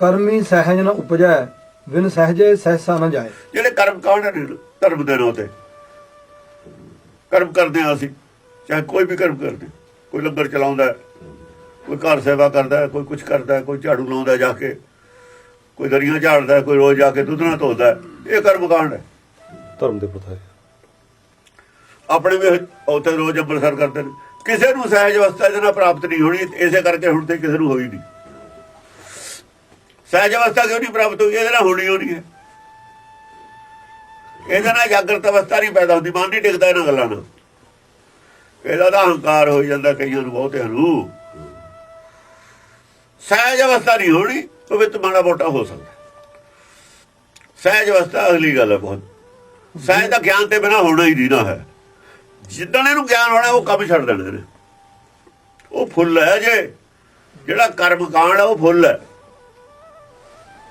ਕਰਮੀ ਸਹਿਜ ਨ ਉਪਜੈ ਵਿਨ ਸਹਜੇ ਸਹਿਸਾ ਨ ਜਾਏ। ਜਿਹੜੇ ਕਰਮ ਕਾਂਡ ਨੇ ਧਰਮ ਦੇ ਨਾਂ ਤੇ ਕਰਮ ਕਰਦੇ ਆ ਅਸੀਂ ਚਾਹੇ ਕੋਈ ਵੀ ਕਰਮ ਕਰਦੇ ਕੋਈ ਲੰਗਰ ਚਲਾਉਂਦਾ ਕੋਈ ਘਰ ਸੇਵਾ ਕਰਦਾ ਕੋਈ ਕੁਝ ਕਰਦਾ ਕੋਈ ਝਾੜੂ ਲਾਉਂਦਾ ਜਾ ਕੇ ਕੋਈ ਦਰੀਆਂ ਝਾੜਦਾ ਕੋਈ ਰੋਜ਼ ਜਾ ਕੇ ਦੁੱਧ ਨਾਲ ਧੋਦਾ। ਇਹ ਕਰਮ ਕਾਂਡ ਹੈ। ਧਰਮ ਦੇ ਪਤਾ ਹੈ ਆਪਣੇ ਵੀ ਉੱਥੇ ਰੋਜ਼ ਅੰਮ੍ਰਿਤਸਰ ਕਰਦੇ ਨੇ। ਕਿਸੇ ਨੂੰ ਸਹਿਜ ਅਵਸਥਾ ਇਹਦੇ ਨਾਲ ਪ੍ਰਾਪਤ ਨਹੀਂ ਹੋਣੀ ਇਸੇ ਕਰਕੇ ਹੁਣ ਤੇ ਕਿਸੇ ਨੂੰ ਹੋਈ ਨਹੀਂ। ਸਹਿਜ ਅਵਸਥਾ ਕਿਉਂ ਨਹੀਂ ਪ੍ਰਾਪਤ ਹੋਈ, ਇਹਦੇ ਨਾਲ ਹੋਣੀ ਹੋਣੀ ਹੈ। ਇਹਦੇ ਨਾਲ ਜਾਗਰਤ ਅਵਸਥਾ ਨਹੀਂ ਪੈਦਾ ਹੁੰਦੀ, ਮਨ ਨਹੀਂ ਟਿਕਦਾ ਇਹਨਾਂ ਗੱਲਾਂ ਨਾਲ। ਇਹਦਾ ਤਾਂ ਹੰਕਾਰ ਹੋ ਜਾਂਦਾ ਕਈਆਂ ਨੂੰ, ਬਹੁਤਿਆਂ ਨੂੰ। ਸਹਿਜ ਅਵਸਥਾ ਨਹੀਂ ਹੋਣੀ ਉਹ ਵਿੱਚ ਮਾੜਾ ਮੋਟਾ ਹੋ ਸਕਦਾ। ਸਹਿਜ ਅਵਸਥਾ ਅਗਲੀ ਗੱਲ ਹੈ ਬਹੁਤ। ਸਹਿਜ ਦਾ ਗਿਆਨ ਤੇ ਬਿਨਾ ਹੋਣਾ ਹੀ ਨਹੀਂ ਨਾ ਹੈ। ਜਿੱਦਣ ਇਹਨੂੰ ਗਿਆਨ ਹੋਣਾ, ਉਹ ਕੰਮ ਛੱਡ ਦੇਣਾ ਉਹ ਫੁੱਲ ਹੈ ਜੇ। ਜਿਹੜਾ ਕਰਮ ਕਾਂਡ ਹੈ, ਉਹ ਫੁੱਲ ਹੈ।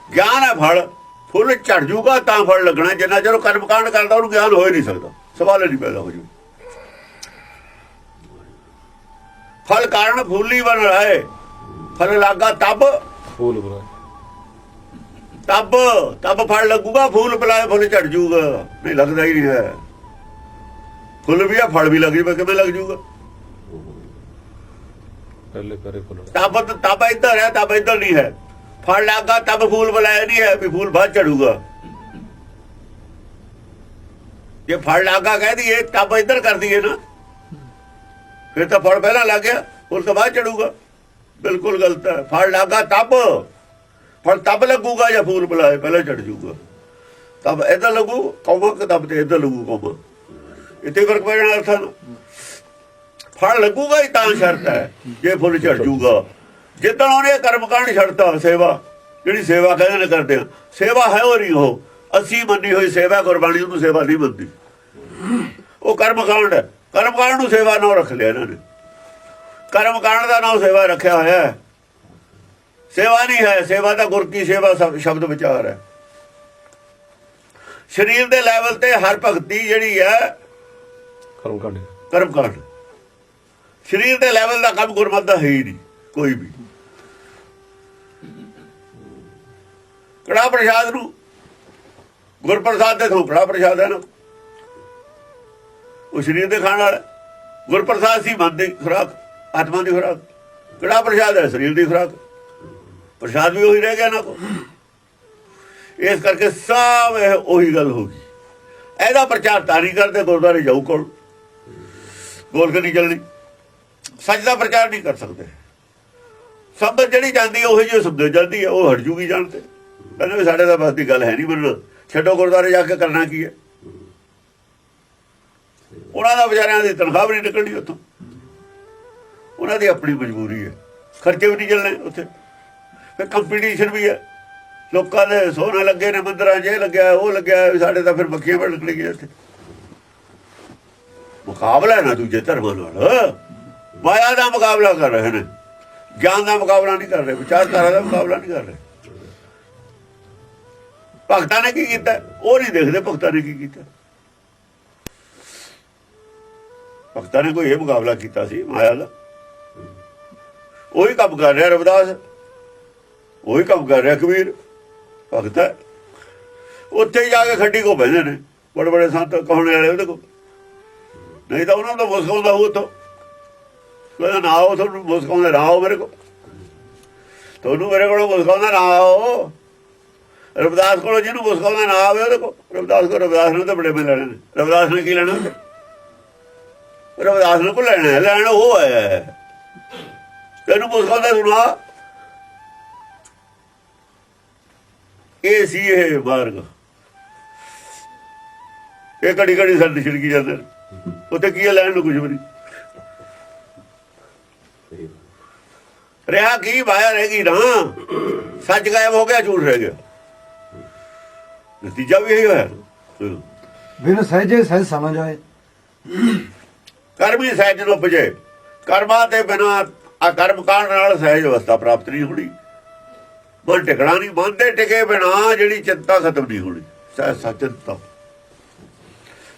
ਗਿਆਨ ਹੈ ਫਲ ਫੁੱਲ ਝੜ ਜੂਗਾ ਤਾਂ ਫਲ ਲੱਗਣਾ ਜਿੰਨਾ ਚਿਰ ਕਰਮ ਕਾਂਡ ਕਰਦਾ ਉਹਨੂੰ ਗਿਆਨ ਹੋ ਹੀ ਨਹੀਂ ਸਕਦਾ। ਸਵਾਲ ਹੀ ਨਹੀਂ ਪੈਦਾ ਹੋ ਜੂ। ਫਲ ਕਾਰਨ ਫੁੱਲ ਬਣ ਰਹਾ। ਹੈ ਫਲ ਲਾਗਾ ਤਬ। ਫੂਲ ਬੁਰਾ ਤਬ ਤਬ ਫਲ ਲੱਗੂਗਾ ਫੁੱਲ ਪਲਾਏ ਫੁੱਲ ਝੜ ਜੂਗਾ। ਨਹੀਂ ਲੱਗਦਾ ਹੀ ਨਹੀਂ ਹੈ। ਫੁੱਲ ਵੀ ਆ ਫਲ ਵੀ ਲੱਗ ਜੂਗਾ ਕਿਵੇਂ ਲੱਗ ਜੂਗਾ? ਪਹਿਲੇ ਕਰੇ ਫੁੱਲ। ਤਬ ਤਬ ਇੱਧਰ ਹੈ ਤਬ ਇੱਧਰ ਨਹੀਂ ਹੈ। ਫੜ ਲੱਗਾ ਤਬ ਫੂਲ ਬੁਲਾਇਆ ਨਹੀਂ ਹੈ ਵੀ ਫੂਲ ਬਾਅਦ ਚੜੂਗਾ। ਜੇ ਫੜ ਲੱਗਾ ਕਹਿ ਦਈਏ, ਤਬ ਇੱਧਰ ਕਰ ਦਈਏ ਨਾ। ਫਿਰ ਤਾਂ ਫਲ ਪਹਿਲਾਂ ਲੱਗ ਗਿਆ, ਫੁੱਲ ਤੋਂ ਬਾਅਦ ਚੜੂਗਾ। ਬਿਲਕੁਲ ਗਲਤ ਹੈ। ਫੜ ਲੱਗਾ ਤਬ। ਫਲ ਤਬ ਲੱਗੂਗਾ ਜਾਂ ਫੂਲ ਬੁਲਾਏ ਪਹਿਲਾਂ ਚੜ ਜੂਗਾ ਤਬ ਇੱਧਰ ਲੱਗੂ ਕੌਮਾ ਤਬ ਤੇ ਇੱਧਰ ਲੱਗੂ ਕੌਮਾ ਇੱਥੇ ਫ਼ਰਕ ਪੈ ਜਾਣਾ ਅਰਥਾਂ ਨੂੰ। ਫਲ ਲੱਗੂਗਾ ਹੀ ਤਾਂ ਸ਼ਰਤ ਹੈ, ਜੇ ਫੁੱਲ ਝੜ ਜੂਗਾ ਜਿੱਦਣ ਉਹਨੇ ਕਰਮਕਾਂਡ ਛੱਡਤਾ ਸੇਵਾ ਜਿਹੜੀ ਸੇਵਾ ਕਹਿੰਦੇ ਨੇ ਕਰਦੇ ਆ ਸੇਵਾ ਹੈ ਉਹ ਨਹੀਂ ਉਹ। ਅਸੀਂ ਮੰਨੀ ਹੋਈ ਸੇਵਾ ਕੁਰਬਾਨੀ ਉਹਨੂੰ ਸੇਵਾ ਨਹੀਂ ਮੰਨਦੀ। ਉਹ ਕਰਮਕਾਂਡ ਹੈ। ਕਰਮਕਾਂਡ ਨੂੰ ਸੇਵਾ ਨਾ ਰੱਖ ਲਿਆ ਇਹਨਾਂ ਨੇ। ਕਰਮਕਾਂਡ ਦਾ ਨਾਮ ਸੇਵਾ ਰੱਖਿਆ ਹੋਇਆ ਹੈ। ਸੇਵਾ ਨਹੀਂ ਹੈ ਸੇਵਾ ਤਾਂ ਗੁਰ ਕੀ ਸੇਵਾ ਸ਼ਬ- ਸ਼ਬਦ ਵਿਚਾਰ ਹੈ। ਸਰੀਰ ਦੇ ਲੈਵਲ ਤੇ ਹਰ ਭਗਤੀ ਜਿਹੜੀ ਹੈ ਕਰਮ ਕਾਂਡ ਕਰਮ ਕਾਂਡ। ਸਰੀਰ ਦੇ ਲੈਵਲ ਦਾ ਕੰਮ ਗੁਰਮਤਿ ਦਾ ਹੈ ਹੀ ਨਹੀਂ ਕੋਈ ਵੀ। ਕੜਾ ਪ੍ਰਸ਼ਾਦ ਨੂੰ, ਗੁਰਪ੍ਰਸਾਦ ਦੇ ਤੋਂ ਕੜਾ ਪ੍ਰਸ਼ਾਦ ਹੈ ਨਾ। ਉਹ ਸਰੀਰ ਦੇ ਖਾਣ ਵਾਲਾ ਗੁਰਪ੍ਰਸਾਦ ਸੀ ਮਨ ਦੀ ਖੁਰਾਕ, ਆਤਮਾ ਦੀ ਖੁਰਾਕ। ਕੜਾ ਪ੍ਰਸ਼ਾਦ ਹੈ, ਸਰੀਰ ਦੀ ਖੁਰਾਕ। ਪ੍ਰਸ਼ਾਦ ਵੀ ਉਹੀ ਰਹਿ ਗਿਆ ਨਾ ਕੋ ਇਸ ਕਰਕੇ ਸਭ ਇਹ ਉਹੀ ਗੱਲ ਹੋ ਗਈ। ਇਹਦਾ ਪ੍ਰਚਾਰ ਤਾਂ ਨਹੀਂ ਕਰਦੇ, ਗੁਰਦੁਆਰੇ ਜਾਊ ਕੋਲ। ਗੋਲਕ ਨਹੀਂ ਚੱਲਣੀ। ਸੱਚ ਦਾ ਪ੍ਰਚਾਰ ਨਹੀਂ ਕਰ ਸਕਦੇ। ਸੰਗਤ ਜਿਹੜੀ ਜਾਂਦੀ ਉਹ ਜਿਹੀ ਸਮਝ ਜਾਂਦੀ ਹੈ, ਉਹ ਹਟ ਜੂਗੀ ਜਾਣ ਤੇ। ਕਹਿੰਦੇ ਵੀ ਸਾਡੇ ਦਾ ਬਸ ਦੀ ਗੱਲ ਹੈ ਨਹੀਂ ਮੰਨਣਾ ਛੱਡੋ ਗੁਰਦੁਆਰੇ ਜਾ ਕੇ ਕਰਨਾ ਕੀ ਹੈ? ਉਹਨਾਂ ਦਾ ਵਿਚਾਰਿਆਂ ਦੀ ਤਨਖਾਹ ਵੀ ਨਹੀਂ ਨਿਕਲਣੀ ਉੱਥੋਂ। ਉਹਨਾਂ ਦੀ ਆਪਣੀ ਮਜਬੂਰੀ ਹੈ। ਖਰਚੇ ਵੀ ਨਹੀਂ ਚੱਲਣੇ ਉੱਥੇ। ਫਿਰ ਕੰਪੀਟੀਸ਼ਨ ਵੀ ਹੈ। ਲੋਕਾਂ ਦੇ ਸੋਨਾ ਲੱਗੇ ਨੇ ਮੰਦਰਾਂ ਜੇ ਲੱਗਿਆ, ਉਹ ਲੱਗਿਆ, ਵੀ ਸਾਡੇ ਤਾਂ ਫਿਰ ਬੱਕੀਆਂ ਬਣ ਨਿਕਲੀਆਂ ਇੱਥੇ। ਮੁਕਾਬਲਾ ਨਾ ਦੂਜੇ ਧਰਮਾਂ ਨਾਲ। ਮਾਇਆ ਦਾ ਮੁਕਾਬਲਾ ਕਰ ਰਹੇ ਨੇ। ਗਿਆਨ ਦਾ ਮੁਕਾਬਲਾ ਨਹੀਂ ਕਰ ਰਹੇ। ਵਿਚਾਰਧਾਰਾ ਦਾ ਮੁਕਾਬਲਾ ਨਹੀਂ ਕਰ ਰਹੇ। ਭਗਤਾਂ ਨੇ ਕੀ ਕੀਤਾ? ਉਹ ਨਹੀਂ ਦੇਖਦੇ ਭਗਤਾਂ ਨੇ ਕੀ ਕੀਤਾ। ਭਗਤਾਂ ਨੇ ਕੋਈ ਇਹ ਮੁਕਾਬਲਾ ਕੀਤਾ ਸੀ, ਮਾਇਆ ਦਾ। ਉਹੀ ਕੰਮ ਕਰ ਰਿਹਾ ਰਵਿਦਾਸ। ਉਹੀ ਕੰਮ ਕਰ ਰਿਹਾ ਕਬੀਰ। ਭਗਤ ਹੈ। ਉੱਥੇ ਹੀ ਜਾ ਕੇ ਖੱਡੀ ਕੋ ਬਹਿੰਦੇ ਨੇ। ਬੜੇ ਬੜੇ ਸੰਤ ਕਹਾਉਣੇ ਵਾਲੇ ਉਹਦੇ ਕੋਲ। ਨਹੀਂ ਤਾਂ ਉਹਨਾਂ ਦਾ ਮੁਸਕਾਉਂਦਾ ਉਹ ਤੋਂ ਕਹਿੰਦਾ, ਨਾ ਆਓ, ਤੁਹਾਨੂੰ ਮੁਸਕਾਉਂਦਾ ਨਾ ਆਓ ਮੇਰੇ ਕੋਲ। ਤੁਹਾਨੂੰ ਮੇਰੇ ਕੋਲੋਂ ਮੁਸਕਾਉਂਦਾ ਨਾ ਆਓ। ਰਵਿਦਾਸ ਕੋਲੋਂ ਜਿਹਨੂੰ ਮੁਸਕਾਉਂਦਾ ਨਾ ਆਵੇ ਉਹਦੇ ਕੋਲ। ਰਵਿਦਾਸ ਕੋਲ ਰਵਿਦਾਸ ਨੂੰ ਤਾਂ ਬੜੇ ਮਿਲ ਲੈਣੇ ਨੇ। ਰਵਿਦਾਸ ਨੇ ਕੀ ਲੈਣਾ? ਰਵਿਦਾਸ ਨੂੰ ਕੋ ਲੈਣਾ ਲੈਣਾ ਉਹ ਹੈ। ਤੈਨੂੰ ਮੁਸਕਾਉਂਦਾ ਸੁਣਾ। ਇਹ ਸੀ ਇਹ ਮਾਰਗ। ਇਹ ਕੜੀ ਕੜੀ ਸਾਡੇ ਛਿੜਕੀ ਜਾਂਦੇ ਨੇ। ਉੱਥੇ ਕੀ ਹੈ ਲੈਣ ਨੂੰ ਕੁਝ ਵੀ ਰਿਹਾ ਕੀ, ਮਾਇਆ ਰਹਿ ਗਈ ਨਾ। ਸੱਚ ਗਾਇਬ ਹੋ ਗਿਆ, ਝੂਠ ਰਹਿ ਗਿਆ। ਨਤੀਜਾ ਵੀ ਇਹੀ ਹੋਇਆ। ਵਿਨ ਸਹਜੇ ਸਹਿਸਾ ਨ ਜਾਏ। ਕਰਮ ਸਹਿਜ ਨੂੰ ਉਪਜੇ ਕਰਮਾਂ ਦੇ ਬਿਨਾ ਆ ਕਰਮ ਕਾਂਡ ਨਾਲ ਸਹਿਜ ਅਵਸਥਾ ਪ੍ਰਾਪਤ ਨਹੀਂ ਹੋਣੀ। ਮਨ ਟਿਕਣਾ ਨਹੀਂ ਮਨ ਦੇ ਟਿਕੇ ਬਿਨਾ ਜਿਹੜੀ ਚਿੰਤਾ ਖਤਮ ਨਹੀਂ ਹੋਣੀ। ਸਹਿ ਸਚਿੰਤਾ।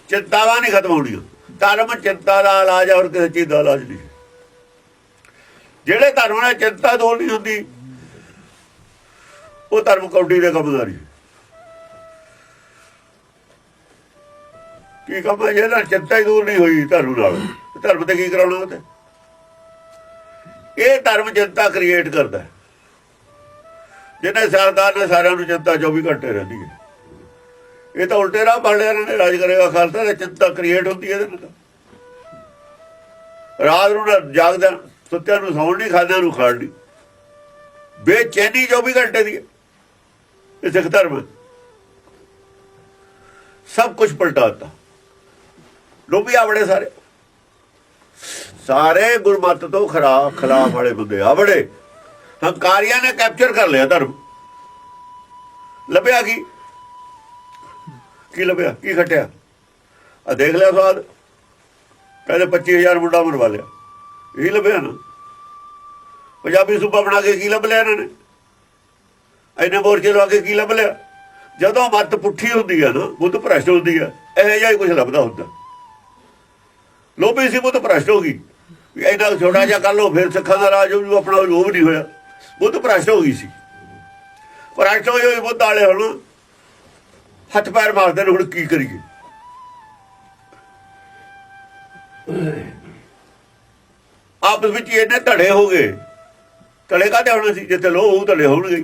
ਚਿੰਤਾਵਾਂ ਨਹੀਂ ਖਤਮ ਹੋਣੀਆਂ। ਧਰਮ ਚਿੰਤਾ ਦਾ ਇਲਾਜ ਹੈ, ਹੋਰ ਕਿਸੇ ਚੀਜ਼ ਦਾ ਇਲਾਜ ਨਹੀਂ। ਜਿਹੜੇ ਧਰਮ ਨਾਲ ਚਿੰਤਾ ਦੂਰ ਨਹੀਂ ਹੁੰਦੀ ਉਹ ਧਰਮ ਕੌਡੀ ਦੇ ਕਮਦਾਰੀ। ਕੀ ਕੰਮ ਹੈ? ਜਿਹਨਾਂ ਚਿੰਤਾ ਹੀ ਦੂਰ ਨਹੀਂ ਹੋਈ ਧਰਮ ਨਾਲ। ਧਰਮ ਤੇ ਕੀ ਕਰਾਉਣਾ ਉਹ ਇਹ ਧਰਮ ਜਨਤਾ ਕ੍ਰੀਏਟ ਕਰਦਾ ਜਿਹਨੇ ਸਰਦਾਰ ਨੇ ਸਾਰਿਆਂ ਨੂੰ ਚਿੰਤਾ 24 ਘੰਟੇ ਰਹਿੰਦੀ ਹੈ। ਇਹ ਤਾਂ ਉਲਟੇ ਰਾਹ ਪੜ ਨੇ, ਰਾਜ ਕਰੇਗਾ ਖਾਲਸਾ ਤੇ ਚਿੰਤਾ ਕ੍ਰੀਏਟ ਹੁੰਦੀ ਹੈ ਇਹਦੇ ਨਾਲ। ਰਾਤ ਨੂੰ ਨਾ ਜਾਗਦਾ, ਸੁੱਤਿਆਂ ਨੂੰ ਸੌਣ ਨਹੀਂ, ਖਾਦਿਆਂ ਨੂੰ ਖਾਣ ਨਹੀਂ। ਬੇਚੈਨੀ 24 ਘੰਟੇ ਦੀ ਹੈ। ਇਹ ਸਿੱਖ ਧਰਮ ਹੈ। ਸਭ ਕੁਝ ਪਲਟਾਤਾ ਲੋਭੀ ਆਵੜੇ ਸਾਰੇ। ਸਾਰੇ ਗੁਰਮਤ ਤੋਂ ਖਰਾਬ ਖਿਲਾਫ ਵਾਲੇ ਬੰਦੇ ਆਵੜੇ। ਹੰਕਾਰੀਆਂ ਨੇ ਕੈਪਚਰ ਕਰ ਲਿਆ ਧਰਮ। ਲੱਭਿਆ ਕੀ? ਕੀ ਲੱਭਿਆ? ਕੀ ਖਟਿਆ? ਆ ਦੇਖ ਲਿਆ ਸਵਾਦ। ਕਹਿੰਦੇ 25000 ਮੁੰਡਾ ਮਰਵਾ ਲਿਆ। ਇਹ ਲੱਭਿਆ ਨਾ। ਪੰਜਾਬੀ ਸੂਬਾ ਬਣਾ ਕੇ ਕੀ ਲੱਭ ਲਿਆ ਇਹਨਾਂ ਨੇ? ਐਨੇ ਮੋਰਚੇ ਲਵਾ ਕੇ ਕੀ ਲੱਭ ਲਿਆ? ਜਦੋਂ ਮੱਤ ਪੁੱਠੀ ਹੁੰਦੀ ਹੈ ਨਾ, ਬੁੱਧ ਭ੍ਰਸ਼ਟ ਹੁੰਦੀ ਹੈ ਇਹ ਜਿਹਾ ਹੀ ਕੁਝ ਲੱਭਦਾ ਹੁੰਦਾ। ਲੋਭੀ ਸੀ, ਬੁੱਧ ਭ੍ਰਸ਼ਟ ਹੋ ਗਈ। ਵੀ ਇਹਨਾਂ ਛੋਟਾ ਜਿਹਾ ਕਰ ਲੋ ਫਿਰ ਸਿੱਖਾਂ ਦਾ ਰਾਜ ਹੋ ਜੂ ਆਪਣਾ ਲੋਭ ਨਹੀਂ ਹੋਇਆ। ਬੁੱਧ ਭ੍ਰਸ਼ਟ ਹੋ ਗਈ ਸੀ। ਭ੍ਰਸ਼ਟ ਹੋਈ ਹੋਈ ਬੁੱਧ ਵਾਲੇ ਹੁਣ ਹੱਥ ਪੈਰ ਮਾਰਦੇ ਨੇ, ਹੁਣ ਕੀ ਕਰੀਏ? ਆਪਸ ਵਿੱਚ ਹੀ ਇਹਨੇ ਧੜੇ ਹੋ ਗਏ। ਧੜੇ ਕਾਹਦੇ ਹੋਣੇ ਸੀ? ਜਿੱਥੇ ਲੋਹ ਹੋਊ, ਧੜੇ ਹੋਣਗੇ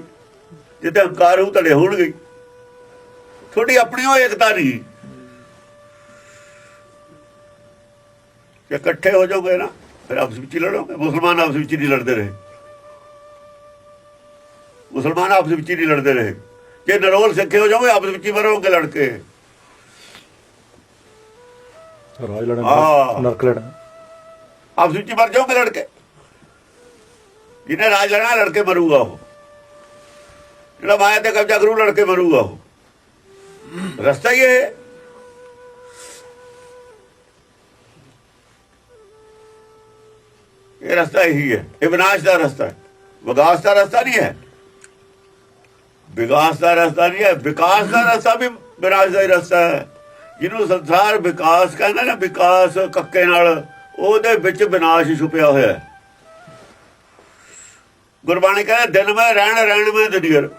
ਜਿੱਥੇ ਹੰਕਾਰ ਹੋਊ, ਧੜੇ ਹੋਣਗੇ ਹੀ। ਤੁਹਾਡੀ ਆਪਣੀ ਉਹ ਏਕਤਾ ਨਹੀਂ। ਇਕੱਠੇ ਹੋ ਜਾਓਗੇ ਨਾ ਫਿਰ ਆਪਸ ਵਿੱਚ ਹੀ ਲੜੋਗੇ। ਮੁਸਲਮਾਨ ਆਪਸ ਵਿੱਚ ਹੀ ਨਹੀਂ ਲੜਦੇ ਰਹੇ। ਮੁਸਲਮਾਨ ਆਪਸ ਵਿੱਚ ਹੀ ਨਹੀਂ ਲੜਦੇ ਰਹੇ। ਜੇ ਨਰੋਲ ਸਿੱਖੇ ਹੋ ਜਾਓਗੇ ਆਪਸ ਵਿੱਚ ਹੀ ਮਰੋਗੇ ਲੜ ਕੇ ਰਾਜ ਲੜਨ ਹਾਂ। ਨਰਕ ਲੜਨ। ਆਪਸ ਵਿੱਚ ਹੀ ਮਰ ਜਾਓਗੇ ਲੜ ਕੇ ਜਿਹਨੇ ਰਾਜ ਲੜਨਾ ਲੜ ਕੇ ਮਰੂਗਾ ਉਹ। ਜਿਹੜਾ ਮਾਇਆ ਤੇ ਕਬਜ਼ਾ ਕਰੂ ਲੜ ਕੇ ਮਰੂਗਾ ਉਹ। ਰਸਤਾ ਹੀ ਇਹ। ਇਹ ਰਸਤਾ ਇਹੀ ਹੈ। ਇਹ ਵਿਨਾਸ਼ ਦਾ ਰਸਤਾ ਹੈ। ਵਿਕਾਸ ਦਾ ਰਸਤਾ ਨਹੀਂ ਹੈ। ਵਿਕਾਸ ਦਾ ਰਸਤਾ ਨਹੀਂ ਹੈ। ਵਿਕਾਸ ਦਾ ਰਸਤਾ ਵੀ ਵਿਨਾਸ਼ ਦਾ ਹੀ ਰਸਤਾ ਹੈ। ਜਿਹਨੂੰ ਸੰਸਾਰ ਵਿਕਾਸ ਕਹਿੰਦਾ ਨਾ, ਵਿਕਾਸ ਕੱਕੇ ਨਾਲ, ਉਹਦੇ ਵਿੱਚ ਵਿਨਾਸ਼ ਛੁਪਿਆ ਹੋਇਆ ਹੈ। ਗੁਰਬਾਣੀ ਕਹਿੰਦਾ, ਦਿਨ ਮੈਂ ਰਹਿਣ ਰਹਿਣ ਮੈਂ ਦਨੀਰ।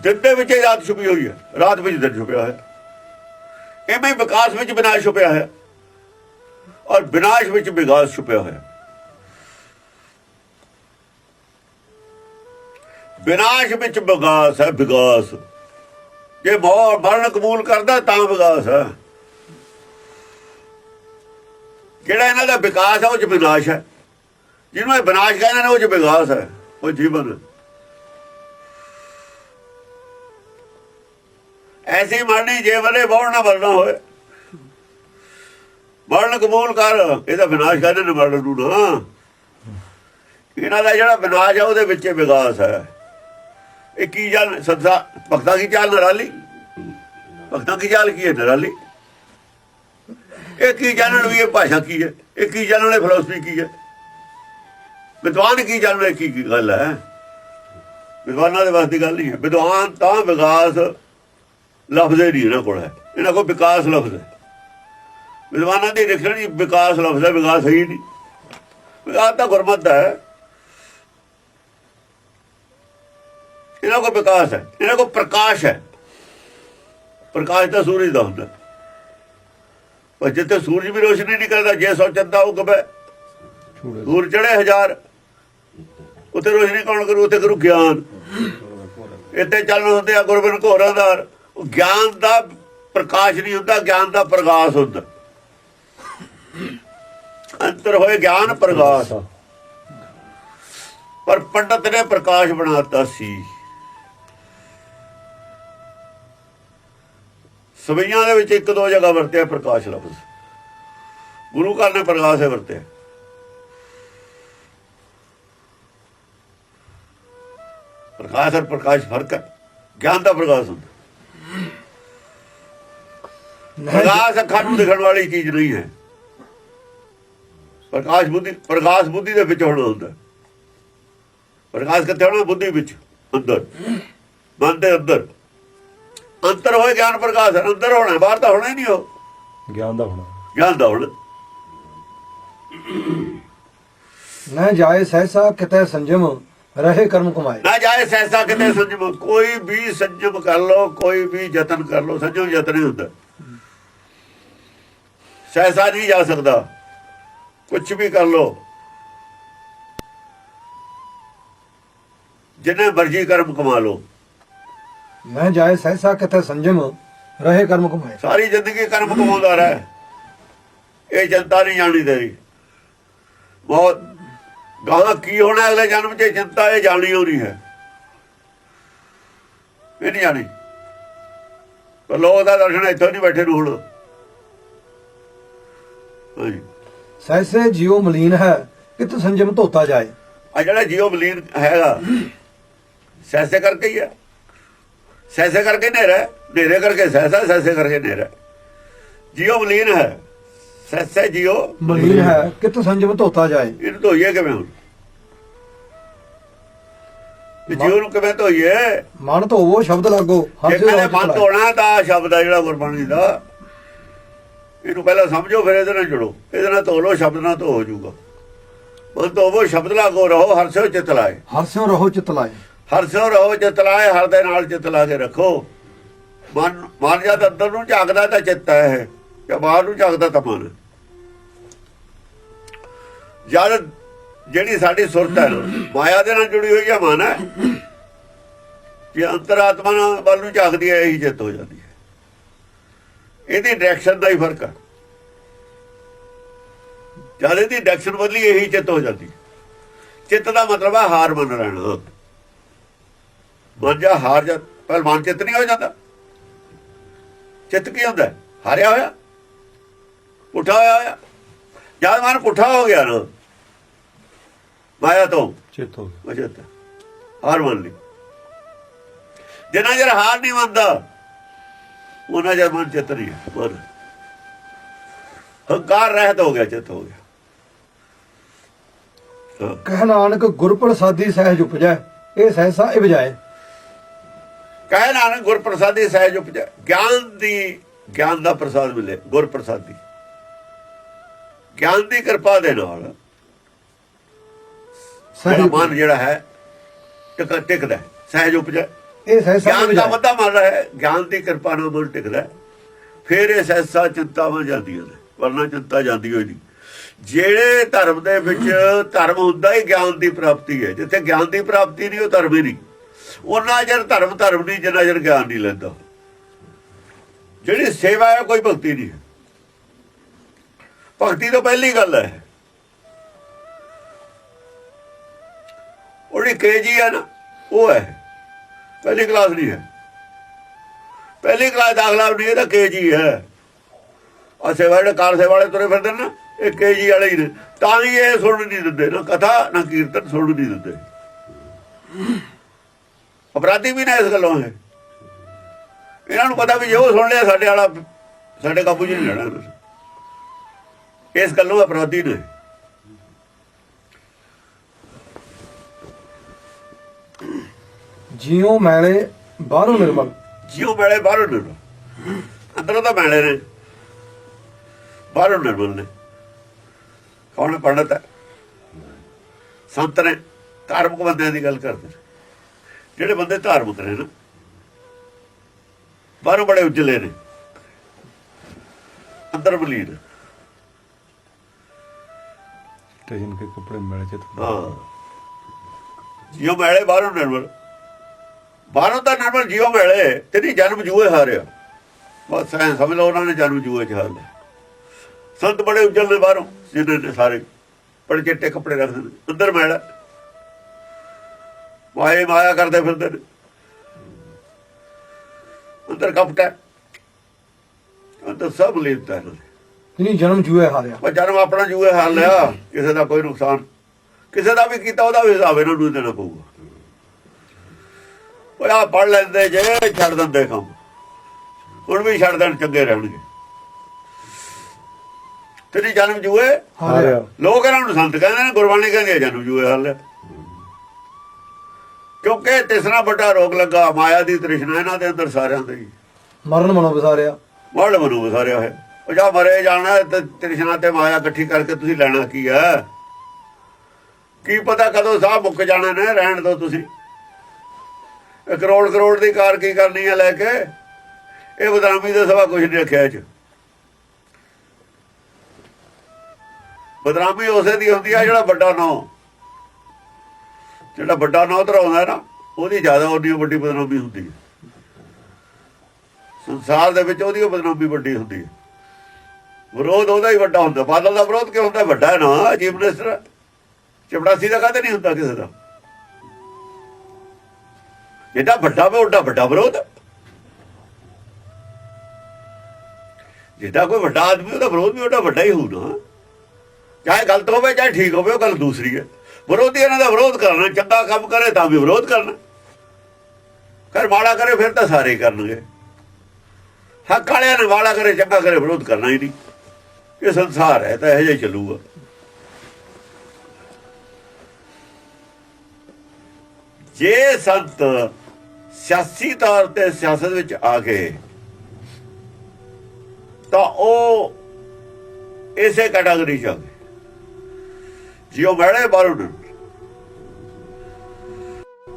ਦਿਨ ਦੇ ਵਿੱਚ ਹੀ ਰਾਤ ਛੁਪੀ ਹੋਈ ਹੈ। ਰਾਤ ਵਿੱਚ ਦਿਨ ਛੁਪਿਆ ਹੋਇਆ ਐਵੇਂ ਹੀ ਵਿਕਾਸ ਵਿੱਚ ਵਿਨਾਸ਼ ਛੁਪਿਆ ਹੋਇਆ ਔਰ ਵਿਨਾਸ਼ ਵਿੱਚ ਵਿਕਾਸ ਛੁਪਿਆ ਹੋਇਆ। ਵਿਨਾਸ਼ ਵਿੱਚ ਵਿਕਾਸ ਹੈ ਵਿਕਾਸ ਜੇ ਮੌ ਮਰਨ ਕਬੂਲ ਕਰਦਾ, ਤਾਂ ਵਿਕਾਸ ਹੈ। ਜਿਹੜਾ ਇਹਨਾਂ ਦਾ ਵਿਕਾਸ ਹੈ, ਉਹ ਚ ਵਿਨਾਸ਼ ਹੈ। ਜਿਹਨੂੰ ਇਹ ਵਿਨਾਸ਼ ਕਹਿੰਦੇ ਨੇ, ਉਹ ਚ ਵਿਕਾਸ ਹੈ, ਉਹ ਜੀਵਨ ਐਸੀ ਮਰਨੀ ਜੇ ਬਲੇ ਬਹੁਣ ਨਾ ਮਰਨਾ ਹੋਏ। ਮਰਨ ਕਬੂਲ ਕਰ। ਇਹਦਾ ਵਿਨਾਸ਼ ਕਹਿੰਦੇ ਨੇ ਮਰਨ ਨੂੰ ਨਾ। ਇਹਨਾਂ ਦਾ ਜਿਹੜਾ ਵਿਨਾਸ਼ ਹੈ ਉਹਦੇ ਵਿੱਚ ਹੀ ਵਿਕਾਸ ਹੈ। ਇਹ ਕੀ ਜਾਲ ਸਦਾ, ਭਗਤਾਂ ਕੀ ਚਾਲ ਨਰਾਲੀ? ਭਗਤਾਂ ਕੀ ਚਾਲ ਕੀ ਹੈ ਨਰਾਲੀ? ਇਹ ਕੀ ਜਾਣਨ ਵੀ ਇਹ ਭਾਸ਼ਾ ਕੀ ਹੈ? ਇਹ ਕੀ ਜਾਣਨ ਇਹ ਫਿਲਾਸਫੀ ਕੀ ਹੈ? ਵਿਦਵਾਨ ਕੀ ਜਾਣਨ ਕੀ ਕੀ ਗੱਲ ਹੈ? ਵਿਦਵਾਨਾਂ ਦੇ ਵਾਸਤੇ ਗੱਲ ਨਹੀਂ ਹੈ। ਵਿਦਵਾਨ ਤਾਂ ਵਿਕਾਸ ਲਫ਼ਜ਼ ਹੀ ਨਹੀਂ ਇਹਨਾਂ ਕੋਲ ਹੈ। ਇਹਨਾਂ ਕੋਲ ਵਿਕਾਸ ਲਫ਼ਜ਼ ਹੈ। ਵਿਦਵਾਨਾਂ ਦੀ ਲਿਖਣ ਹੀ ਵਿਕਾਸ ਲਫ਼ਜ਼ ਹੈ ਵਿਕਾਸ ਹੈ ਨਹੀਂ। ਵਿਕਾਸ ਤਾਂ ਗੁਰਮਤ ਦਾ ਹੈ। ਇਹਨਾਂ ਕੋਲ ਵਿਕਾਸ ਹੈ ਇਹਨਾਂ ਕੋਲ ਪ੍ਰਕਾਸ਼ ਹੈ। ਪ੍ਰਕਾਸ਼ ਤਾਂ ਸੂਰਜ ਦਾ ਹੁੰਦਾ। ਪਰ ਜਿੱਥੇ ਸੂਰਜ ਵੀ ਰੋਸ਼ਨੀ ਨਹੀਂ ਕਰਦਾ ਜੇ ਸੋ ਚੰਦਾ ਉਹ ਕਬੇ ਛੂੜੇ ਦੂਰ ਚੜੇ ਹਜ਼ਾਰ। ਉੱਥੇ ਰੋਸ਼ਨੀ ਕੌਣ ਕਰੂ? ਉੱਥੇ ਕਰੂ ਗਿਆਨ। ਇੱਥੇ ਚੱਲਣ ਹੁੰਦੇ ਆ ਗੁਰਬਨ ਘੋਰਾਦਾਰ ਗਿਆਨ ਦਾ ਪ੍ਰਕਾਸ਼ ਨਹੀਂ ਹੁੰਦਾ ਗਿਆਨ ਦਾ ਪ੍ਰਕਾਸ਼ ਹੁੰਦਾ। ਅੰਤਰ ਹੋਏ ਗਿਆਨ ਪ੍ਰਕਾਸ਼ ਪਰ ਪੰਡਤ ਨੇ ਪ੍ਰਕਾਸ਼ ਬਣਾਤਾ ਸੀ। ਸਵਈਆਂ ਦੇ ਵਿੱਚ ਇੱਕ ਦੋ ਜਗ੍ਹਾ ਵਰਤਿਆ ਪ੍ਰਕਾਸ਼ ਲਫ਼ਜ਼। ਗੁਰੂ ਘਰ ਨੇ ਪ੍ਰਕਾਸ਼ ਹੈ ਵਰਤਿਆ। ਪ੍ਰਕਾਸ਼ ਔਰ ਪ੍ਰਕਾਸ਼ ਫ਼ਰਕ ਹੈ। ਗਿਆਨ ਦਾ ਪ੍ਰਕਾਸ਼ ਹੁੰਦਾ। ਪ੍ਰਕਾਸ਼ ਅੱਖਾਂ ਨੂੰ ਦਿਖਣ ਵਾਲੀ ਚੀਜ਼ ਨਹੀਂ ਹੈ। ਪ੍ਰਕਾਸ਼ ਬੁੱਧੀ ਪ੍ਰਕਾਸ਼ ਬੁੱਧੀ ਦੇ ਵਿੱਚ ਹੋਣਾ ਹੁੰਦਾ। ਪ੍ਰਕਾਸ਼ ਕਿੱਥੇ ਹੋਣਾ? ਬੁੱਧੀ ਵਿੱਚ ਅੰਦਰ। ਮਨ ਦੇ ਅੰਦਰ। ਅੰਤਰ ਹੋਏ ਗਿਆਨ ਪ੍ਰਕਾਸ਼ ਹੈ, ਅੰਦਰ ਹੋਣਾ ਬਾਹਰ ਤਾਂ ਹੋਣਾ ਹੀ ਨਹੀਂ ਹੋ ਗਿਆਨ ਦਾ ਹੋਣਾ। ਗਿਆਨ ਦਾ ਹੋਣਾ। ਨਾ ਜਾਏ ਸਹਿਸਾ ਕਿਤੇ ਸੰਜਮ ਰਹੇ ਕਰਮ ਕਮਾਏ। ਨਾ ਜਾਏ ਸੈਸਾ ਕਿਤੇ ਸੰਜਮ ਕੋਈ ਵੀ ਸੰਜਮ ਕਰ ਲੋ ਕੋਈ ਵੀ ਯਤਨ ਕਰ ਲੋ ਸੰਜਮ ਯਤਨ ਹੀ ਹੁੰਦਾ। ਸੈਸਾ ਨਹੀਂ ਜਾ ਸਕਦਾ। ਕੁਝ ਵੀ ਕਰ ਲੋ ਜਿੰਨੇ ਮਰਜ਼ੀ ਕਰਮ ਕਮਾ ਲੋ ਮੈਂ ਜਾਏ ਸਹਿਸਾ ਕਿਤੇ ਸੰਜਮ ਰਹੇ ਕਰਮ ਕਮਾਏ। ਸਾਰੀ ਜ਼ਿੰਦਗੀ ਕਰਮ ਕਮਾਉਂਦਾ ਰਹਿ। ਇਹ ਜਨਤਾ ਨਹੀਂ ਜਾਣੀ ਤੇਰੀ। ਬਹੁਤ ਗਾਂ ਕੀ ਹੋਣਾ ਅਗਲੇ ਜਨਮ 'ਚ ਚਿੰਤਾ ਇਹ ਜਾਣੀ ਹੋਣੀ ਹੈ। ਇਹ ਨਹੀਂ ਜਾਣੀ। ਪਰ ਲੋਕ ਦਾ ਦਰਸ਼ਨ ਇੱਥੋਂ ਨਹੀਂ ਬੈਠੇ ਨੂੰ ਹੁਣ। ਹਾਂਜੀ। ਸਹਿਸੇ ਜਿਉ ਮਲੀਨ ਹੈ ਕਿਤ ਸੰਜਮ ਧੋਤਾ ਜਾਏ? ਆ ਜਿਹੜਾ ਜੀਓ ਬਲੀਨ ਹੈਗਾ ਸੈਸੇ ਕਰਕੇ ਹੀ ਹੈ। ਸੈਸੇ ਕਰਕੇ ਨੇਰਾ ਨੇਰੇ ਕਰਕੇ ਸੈਸਾ ਸੈਸੇ ਕਰਕੇ ਨੇਰਾ ਜੀਓ ਬਲੀਨ ਹੈ ਸੈਸੇ ਜੀਓ ਮਲੀਨ ਹੈ ਕਿਤ ਸੰਜਮ ਧੋਤਾ ਜਾਏ? ਇਹਨੂੰ ਧੋਈਏ ਕਿਵੇਂ ਹੁਣ? ਜੀਓ ਨੂੰ ਕਿਵੇਂ ਧੋਈਏ? ਮਨ ਧੋਵੋ ਸ਼ਬਦ ਲਾਗੋ। ਜੇ ਕਹਿੰਦੇ ਮਨ ਧੋਣਾ ਤਾਂ ਸ਼ਬਦ ਆ ਜਿਹੜਾ ਗੁਰਬਾਣੀ ਦਾ। ਇਹਨੂੰ ਪਹਿਲਾਂ ਸਮਝੋ ਫਿਰ ਇਹਦੇ ਨਾਲ ਜੁੜੋ। ਇਹਦੇ ਨਾਲ ਧੋ ਲੋ ਸ਼ਬਦ ਨਾਲ ਧੋ ਹੋ ਜਾਊਗਾ। ਮਨ ਧੋਵੋ ਸ਼ਬਦ ਲਾਗੋ ਰਹੋ ਹਰਸੋ ਚਿਤ ਲਾਏ। ਹਰਸਿਓ ਰਹੋ ਚਿਤ ਲਾਏ। ਹਰਸੋ ਰਹੋ ਚਿਤ ਲਾਏ ਹਰ ਦੇ ਨਾਲ ਚਿਤ ਲਾ ਕੇ ਰੱਖੋ। ਮਨ ਮਨ ਜਦ ਅੰਦਰ ਨੂੰ ਝਾਕਦਾ ਤਾਂ ਚਿੱਤ ਹੈ ਜੇ ਬਾਹਰ ਨੂੰ ਝਾਕਦਾ ਤਾਂ ਮਨ। ਜਦ ਜਿਹੜੀ ਸਾਡੀ ਸੁਰਤ ਹੈ ਮਾਇਆ ਦੇ ਨਾਲ ਜੁੜੀ ਹੋਈ ਹੈ ਮਨ ਹੈ ਜੇ ਅੰਤਰਾਤਮਾ ਨਾਲ ਵੱਲ ਨੂੰ ਝਾਕਦੀ ਹੈ ਇਹੀ ਚਿੱਤ ਹੋ ਜਾਂਦੀ ਹੈ। ਇਹਦੀ ਡਾਇਰੈਕਸ਼ਨ ਦਾ ਹੀ ਫ਼ਰਕ ਹੈ ਜਦ ਇਹਦੀ ਡਾਇਰੈਕਸ਼ਨ ਬਦਲੀ ਇਹੀ ਚਿੱਤ ਹੋ ਜਾਂਦੀ। ਚਿੱਤ ਦਾ ਮਤਲਬ ਹੈ ਹਾਰ ਮੰਨ ਲੈਣਾ ਮਨ ਜਾ ਹਾਰ ਜਾ ਮਨ ਚਿੱਤ ਨਹੀਂ ਹੋ ਜਾਂਦਾ। ਚਿੱਤ ਕੀ ਹੁੰਦਾ? ਹਾਰਿਆ ਹੋਇਆ? ਪੁੱਠਾ ਹੋਇਆ ਹੋਇਆ? ਜਦ ਮਨ ਪੁੱਠਾ ਹੋ ਗਿਆ ਨਾ ਮਾਇਆ ਤੋਂ ਚਿੱਤ ਹੋ ਗਿਆ। ਹਾਰ ਮੰਨ ਲਈ। ਜਿੰਨਾ ਜਰ ਹਾਰ ਨਹੀਂ ਮੰਨਦਾ ਉਹਨਾਂ ਜਰ ਮਨ ਚਿੱਤ ਨਹੀਂ ਮਨ ਹੰਕਾਰ ਰਹਿਤ ਹੋ ਗਿਆ ਚਿੱਤ ਹੋ ਗਿਆ। ਕਹਿ ਨਾਨਕ ਗੁਰ ਪ੍ਰਸਾਦੀ ਸਹਿਜ ਉਪਜੈ ਇਹ ਸਹਿਸਾ ਇਹ ਬਜਾਏ। ਕਹਿ ਨਾਨਕ ਗੁਰ ਪ੍ਰਸਾਦੀ ਸਹਿਜ ਉਪਜੈ। ਗਿਆਨ ਦੀ ਗਿਆਨ ਦਾ ਪ੍ਰਸਾਦ ਮਿਲੇ ਗੁਰ ਪ੍ਰਸਾਦੀ ਗਿਆਨ ਦੀ ਕਿਰਪਾ ਦੇ ਨਾਲ ਸਹਿਜ ਮਨ ਜਿਹੜਾ ਹੈ ਟਿਕ ਟਿਕਦਾ ਸਹਿਜ ਉਪਜੈ। ਇਹ ਸਹਿਸਾ ਗਿਆਨ ਦਾ ਵੱਡਾ ਮਨ ਹੈ। ਗਿਆਨ ਦੀ ਕਿਰਪਾ ਨਾਲ ਮਨ ਟਿਕਦਾ ਹੈ। ਫਿਰ ਇਹ ਸਹਿਸਾ ਚਿੰਤਾਵਾਂ ਜਾਂਦੀਆਂ ਨੇ ਵਰਨਾ ਚਿੰਤਾ ਜਾਂਦੀ ਹੋਈ ਨਹੀਂ। ਜਿਹੜੇ ਧਰਮ ਦੇ ਵਿੱਚ ਧਰਮ ਹੁੰਦਾ ਹੀ ਗਿਆਨ ਦੀ ਪ੍ਰਾਪਤੀ ਹੈ। ਜਿੱਥੇ ਗਿਆਨ ਦੀ ਪ੍ਰਾਪਤੀ ਨਹੀਂ ਉਹ ਧਰਮ ਹੀ ਨਹੀਂ। ਉਹਨਾਂ ਜਰ ਧਰਮ ਧਰਮ ਨਹੀਂ ਜਿੰਨਾ ਜਰ ਗਿਆਨ ਨਹੀਂ ਲੈਂਦਾ। ਜਿਹੜੀ ਸੇਵਾ ਹੈ ਕੋਈ ਭਗਤੀ ਨਹੀਂ ਹੈ। ਭਗਤੀ ਤੋਂ ਪਹਿਲੀ ਗੱਲ ਹੈ। ਉਹਦੀ ਕੇਜੀ ਹੈ ਨਾ ਉਹ ਹੈ। ਪਹਿਲੀ ਕਲਾਸ ਨਹੀਂ ਹੈ। ਪਹਿਲੀ ਕਲਾਸ ਦਾਖਲਾ ਨਹੀਂ ਇਹਦਾ ਕੇਜੀ ਹੈ। ਆ ਸੇਵਾ ਜਿਹੜੇ ਵਾਲੇ ਤੁਰੇ ਫਿਰਦੇ ਨਾ ਇਹ ਕੇਜੀ ਵਾਲੇ ਹੀ ਨੇ। ਤਾਂ ਹੀ ਇਹ ਸੁਣ ਨਹੀਂ ਦਿੰਦੇ, ਨਾ ਕਥਾ, ਨਾ ਕੀਰਤਨ ਸੁਣਨ ਨਹੀਂ ਦਿੰਦੇ। ਅਪਰਾਧੀ ਵੀ ਨੇ ਇਸ ਗੱਲੋਂ ਹੈ ਇਹਨਾਂ ਨੂੰ ਪਤਾ ਵੀ ਜੇ ਉਹ ਸੁਣ ਲਿਆ, ਸਾਡੇ ਵਾਲਾ, ਸਾਡੇ ਕਾਬੂ 'ਚ ਨਹੀਂ ਲੈਣਾ ਇਹਨਾਂ ਇਸ ਗੱਲੋਂ ਅਪਰਾਧੀ ਨੇ। ਜਿਉ ਮੈਲੇ ਬਾਹਰੋਂ ਨਿਰਮਲ। ਜਿਉ ਮੈਲੇ ਬਾਹਰੋਂ ਨਿਰਮਲ। ਅੰਦਰੋਂ ਤਾਂ ਮੈਲੇ ਨੇ। ਬਾਹਰੋਂ ਨਿਰਮਲ ਨੇ। ਕੌਣ ਪੰਡਤ ਹੈ? ਸੰਤ ਨੇ ਧਾਰਮਿਕ ਬੰਦਿਆਂ ਦੀ ਗੱਲ ਕਰਦੇ ਜਿਹੜੇ ਬੰਦੇ ਧਾਰਮਿਕ ਨੇ ਨਾ ਬਾਹਰੋਂ ਬੜੇ ਉਜਲੇ ਨੇ। ਅੰਦਰ ਬਲੀਨ ਤੇ ਇਨਕੇ ਕੱਪੜੇ ਮਿਲੇ ਚਿੱਤ ਹਾਂ। ਜਿਉ ਮੈਲੇ ਬਾਹਰੋਂ ਨਿਰਮਲ। ਬਾਹਰੋਂ ਤਾਂ ਨਿਰਮਲ ਜਿਉ ਮੈਲੇ ਤੇਰੀ ਜਨਮ ਜੂਏ ਹਾਰਿਆ। ਬਸ ਐ ਸਮਝ ਲਓ ਉਹਨਾਂ ਨੇ ਜਨਮ ਜੂਏ ਚ ਹਾਰ ਲਿਆ ਸੰਤ ਬੜੇ ਉੱਜਲ ਨੇ ਬਾਹਰੋਂ ਜਿਹਨਾਂ ਨੇ ਸਾਰੇ। ਬੜੇ ਚਿੱਟੇ ਕੱਪੜੇ ਰੱਖਦੇ ਨੇ ਅੰਦਰ ਮੈਲਾ। ਮਾਏ ਮਾਇਆ ਕਰਦੇ ਫਿਰਦੇ ਨੇ। ਅੰਦਰ ਕਪਟ। ਹੈ ਅੰਦਰ ਸਭ ਲੀਤਾ ਇਹਨਾਂ ਨੇ। ਇਨੀ ਜਨਮ ਜੂਏ ਹਾਰਿਆ। ਪਰ ਜਨਮ ਆਪਣਾ ਜੂਏ ਹਾਰ ਲਿਆ ਕਿਸੇ ਦਾ ਕੋਈ ਨੁਕਸਾਨ। ਕਿਸੇ ਦਾ ਵੀ ਕੀਤਾ ਉਹਦਾ ਵੀ ਹਿਸਾਬ ਇਹਨਾਂ ਨੂੰ ਦੇਣਾ ਪਊਗਾ। ਉਹ ਆ ਪੜ ਲੈਂਦੇ ਜੇ ਛੱਡ ਦਿੰਦੇ ਕੰਮ। ਹੁਣ ਵੀ ਛੱਡ ਦੇਣ ਚੰਗੇ ਰਹਿਣਗੇ। ਤੇਰੀ ਜਨਮ ਜੂਏ? ਲੋਕ ਇਹਨਾਂ ਨੂੰ ਸੰਤ ਕਹਿੰਦੇ ਨੇ ਗੁਰਬਾਣੀ ਕਹਿੰਦੀ ਹੈ ਜਨਮ ਜੂਏ ਹਾਰ ਲਿਆ ਕਿਉਂਕਿ ਤਿਸਰਾ ਵੱਡਾ ਰੋਗ ਲੱਗਾ ਮਾਇਆ ਦੀ ਤ੍ਰਿਸ਼ਨਾ ਇਹਨਾਂ ਦੇ ਅੰਦਰ ਸਾਰਿਆਂ ਦੇ ਹੀ। ਮਰਨ ਮਨੋਂ ਵਿਸਾਰਿਆ। ਮਰਦ ਮਨੂੰ ਵਸਾਰਿਆ ਹੋਇਆ। ਉਹ ਜਾ ਮਰੇ ਜਾਣਾ ਤੇ ਤ੍ਰਿਸ਼ਨਾ ਤੇ ਮਾਇਆ ਇਕੱਠੀ ਕਰਕੇ ਤੁਸੀਂ ਲੈਣਾ ਕੀ ਹੈ? ਕੀ ਪਤਾ ਕਦੋਂ ਸਾਹ ਮੁੱਕ ਜਾਣਾ ਨੇ ਰਹਿਣ ਦਿਓ ਤੁਸੀਂ। ਕਰੋੜ ਕਰੋੜ ਦੀ ਕਾਰ ਕੀ ਕਰਨੀ ਹੈ ਲੈ ਕੇ? ਇਹ ਬਦਨਾਮੀ ਦਾ ਸਵਾ ਕੁਝ ਨਹੀਂ ਰੱਖਿਆ ਚ। ਬਦਨਾਮੀ ਉਸੇ ਦੀ ਹੁੰਦੀ ਆ ਜਿਹੜਾ ਵੱਡਾ ਨਾਂ। ਜਿਹੜਾ ਵੱਡਾ ਨਾਂ ਧਰਾਉਂਦਾ ਨਾ, ਉਹਦੀ ਜ਼ਿਆਦਾ ਉਹਦੀ ਵੱਡੀ ਬਦਨਾਮੀ ਹੁੰਦੀ ਹੈ ਸੰਸਾਰ ਦੇ ਵਿੱਚ ਉਹਦੀ ਓ ਬਦਨਾਮੀ ਵੱਡੀ ਹੁੰਦੀ ਹੈ ਵਿਰੋਧ ਉਹਦਾ ਹੀ ਵੱਡਾ ਹੁੰਦਾ। ਬਾਦਲ ਦਾ ਵਿਰੋਧ ਕਿਉਂ ਹੁੰਦਾ? ਵੱਡਾ ਹੈ ਨਾ, ਚੀਫ ਮਿਨਿਸਟਰ। ਚਪੜਾਸੀ ਦਾ ਕਾਹਦੇ ਨਹੀਂ ਹੁੰਦਾ ਕਿਸੇ ਦਾ? ਜਿਹੜਾ ਵੱਡਾ ਵੇ ਉਹਦਾ ਵੱਡਾ ਵਿਰੋਧ। ਜਿਹੜਾ ਕੋਈ ਵੱਡਾ ਆਦਮੀ, ਉਹਦਾ ਵਿਰੋਧ ਵੀ ਉਹਦਾ ਵੱਡਾ ਹੀ ਹੋਊਗਾ ਚਾਹੇ ਗਲਤ ਹੋਵੇ, ਚਾਹੇ ਠੀਕ ਹੋਵੇ, ਉਹ ਗੱਲ ਦੂਸਰੀ ਹੈ। ਵਿਰੋਧੀ ਇਹਨਾਂ ਦਾ ਵਿਰੋਧ ਕਰਨਾ, ਚੰਗਾ ਕੰਮ ਕਰੇ ਤਾਂ ਵੀ ਵਿਰੋਧ ਕਰਨਾ। ਕਰ ਮਾੜਾ ਕਰੇ, ਫਿਰ ਤਾਂ ਸਾਰੇ ਕਰਨਗੇ। ਹੱਕ ਵਾਲਿਆਂ ਨੇ ਮਾੜਾ ਕਰੇ, ਚੰਗਾ ਕਰੇ, ਵਿਰੋਧ ਕਰਨਾ ਹੀ ਨਹੀਂ। ਇਹ ਸੰਸਾਰ ਹੈ, ਤਾਂ ਇਹੋ ਜਿਹਾ ਚੱਲੂਗਾ। ਜੇ ਸੰਤ ਸਿਆਸੀ ਤੌਰ ਤੇ ਸਿਆਸਤ ਵਿੱਚ ਆ ਗਏ ਤਾਂ ਉਹ ਇਸੇ ਕੈਟਾਗਰੀ ਚ ਆ ਗਏ। ਜਿਉ ਮੈੜੇ ਬਾਰੂ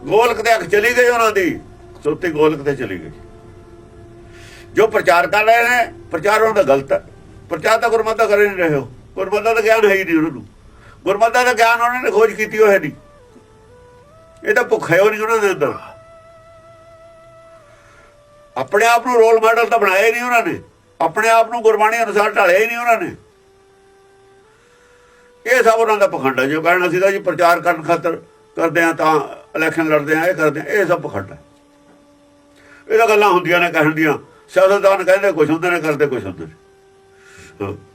ਗੋਲਕ ਦੇ ਅੱਖ ਚਲੀ ਗਈ ਉਹਨਾਂ ਦੀ ਸੁੱਤੀ ਗੋਲਕ ਤੇ ਚਲੀ ਗਈ। ਜੋ ਪ੍ਰਚਾਰ ਕਰ ਰਹੇ ਨੇ, ਪ੍ਰਚਾਰ ਉਹਨਾਂ ਦਾ ਗਲਤ ਹੈ। ਪ੍ਰਚਾਰ ਤਾਂ ਗੁਰਮਤਿ ਕਰ ਹੀ ਨਹੀਂ ਰਹੇ ਹੋ ਗੁਰਮਤਿ ਦਾ ਗਿਆਨ ਹੈ ਹੀ ਨਹੀਂ ਉਹਨਾਂ ਨੂੰ। ਗੁਰਮਤਿ ਦਾ ਗਿਆਨ ਉਹਨਾਂ ਨੇ ਖੋਜ ਕੀਤੀ ਹੋਈ ਨਹੀਂ। ਇਹ ਤਾਂ ਭੁੱਖ ਹੈ ਉਹ ਨਹੀਂ ਉਹਨਾਂ ਦੇ ਅੰਦਰ। ਆਪਣੇ ਆਪ ਨੂੰ ਰੋਲ ਮਾਡਲ ਤਾਂ ਬਣਾਇਆ ਹੀ ਨਹੀਂ ਉਹਨਾਂ ਨੇ। ਆਪਣੇ ਆਪ ਨੂੰ ਗੁਰਬਾਣੀ ਅਨੁਸਾਰ ਢਾਲਿਆ ਹੀ ਨਹੀਂ ਉਹਨਾਂ ਨੇ। ਇਹ ਸਭ ਉਹਨਾਂ ਦਾ ਪਖੰਡ ਹੈ। ਜੋ ਕਹਿਣਾ ਸੀ ਜੀ ਪ੍ਰਚਾਰ ਕਰਨ ਖਾਤਰ ਕਰਦੇ ਆ ਤਾਂ ਇਲੈਕਸ਼ਨ ਲੜਦੇ ਆ ਇਹ ਕਰਦੇ ਆ ਇਹ ਸਭ ਪਖੰਡ ਹੈ। ਇਹ ਤਾਂ ਗੱਲਾਂ ਹੁੰਦੀਆਂ ਨੇ ਕਹਿਣ ਦੀਆਂ। ਸਿਆਸਤਦਾਨ ਕਹਿੰਦੇ ਕੁਝ ਹੁੰਦੇ ਨੇ ਕਰਦੇ ਕੁਝ ਹੁੰਦੇ ਨੇ।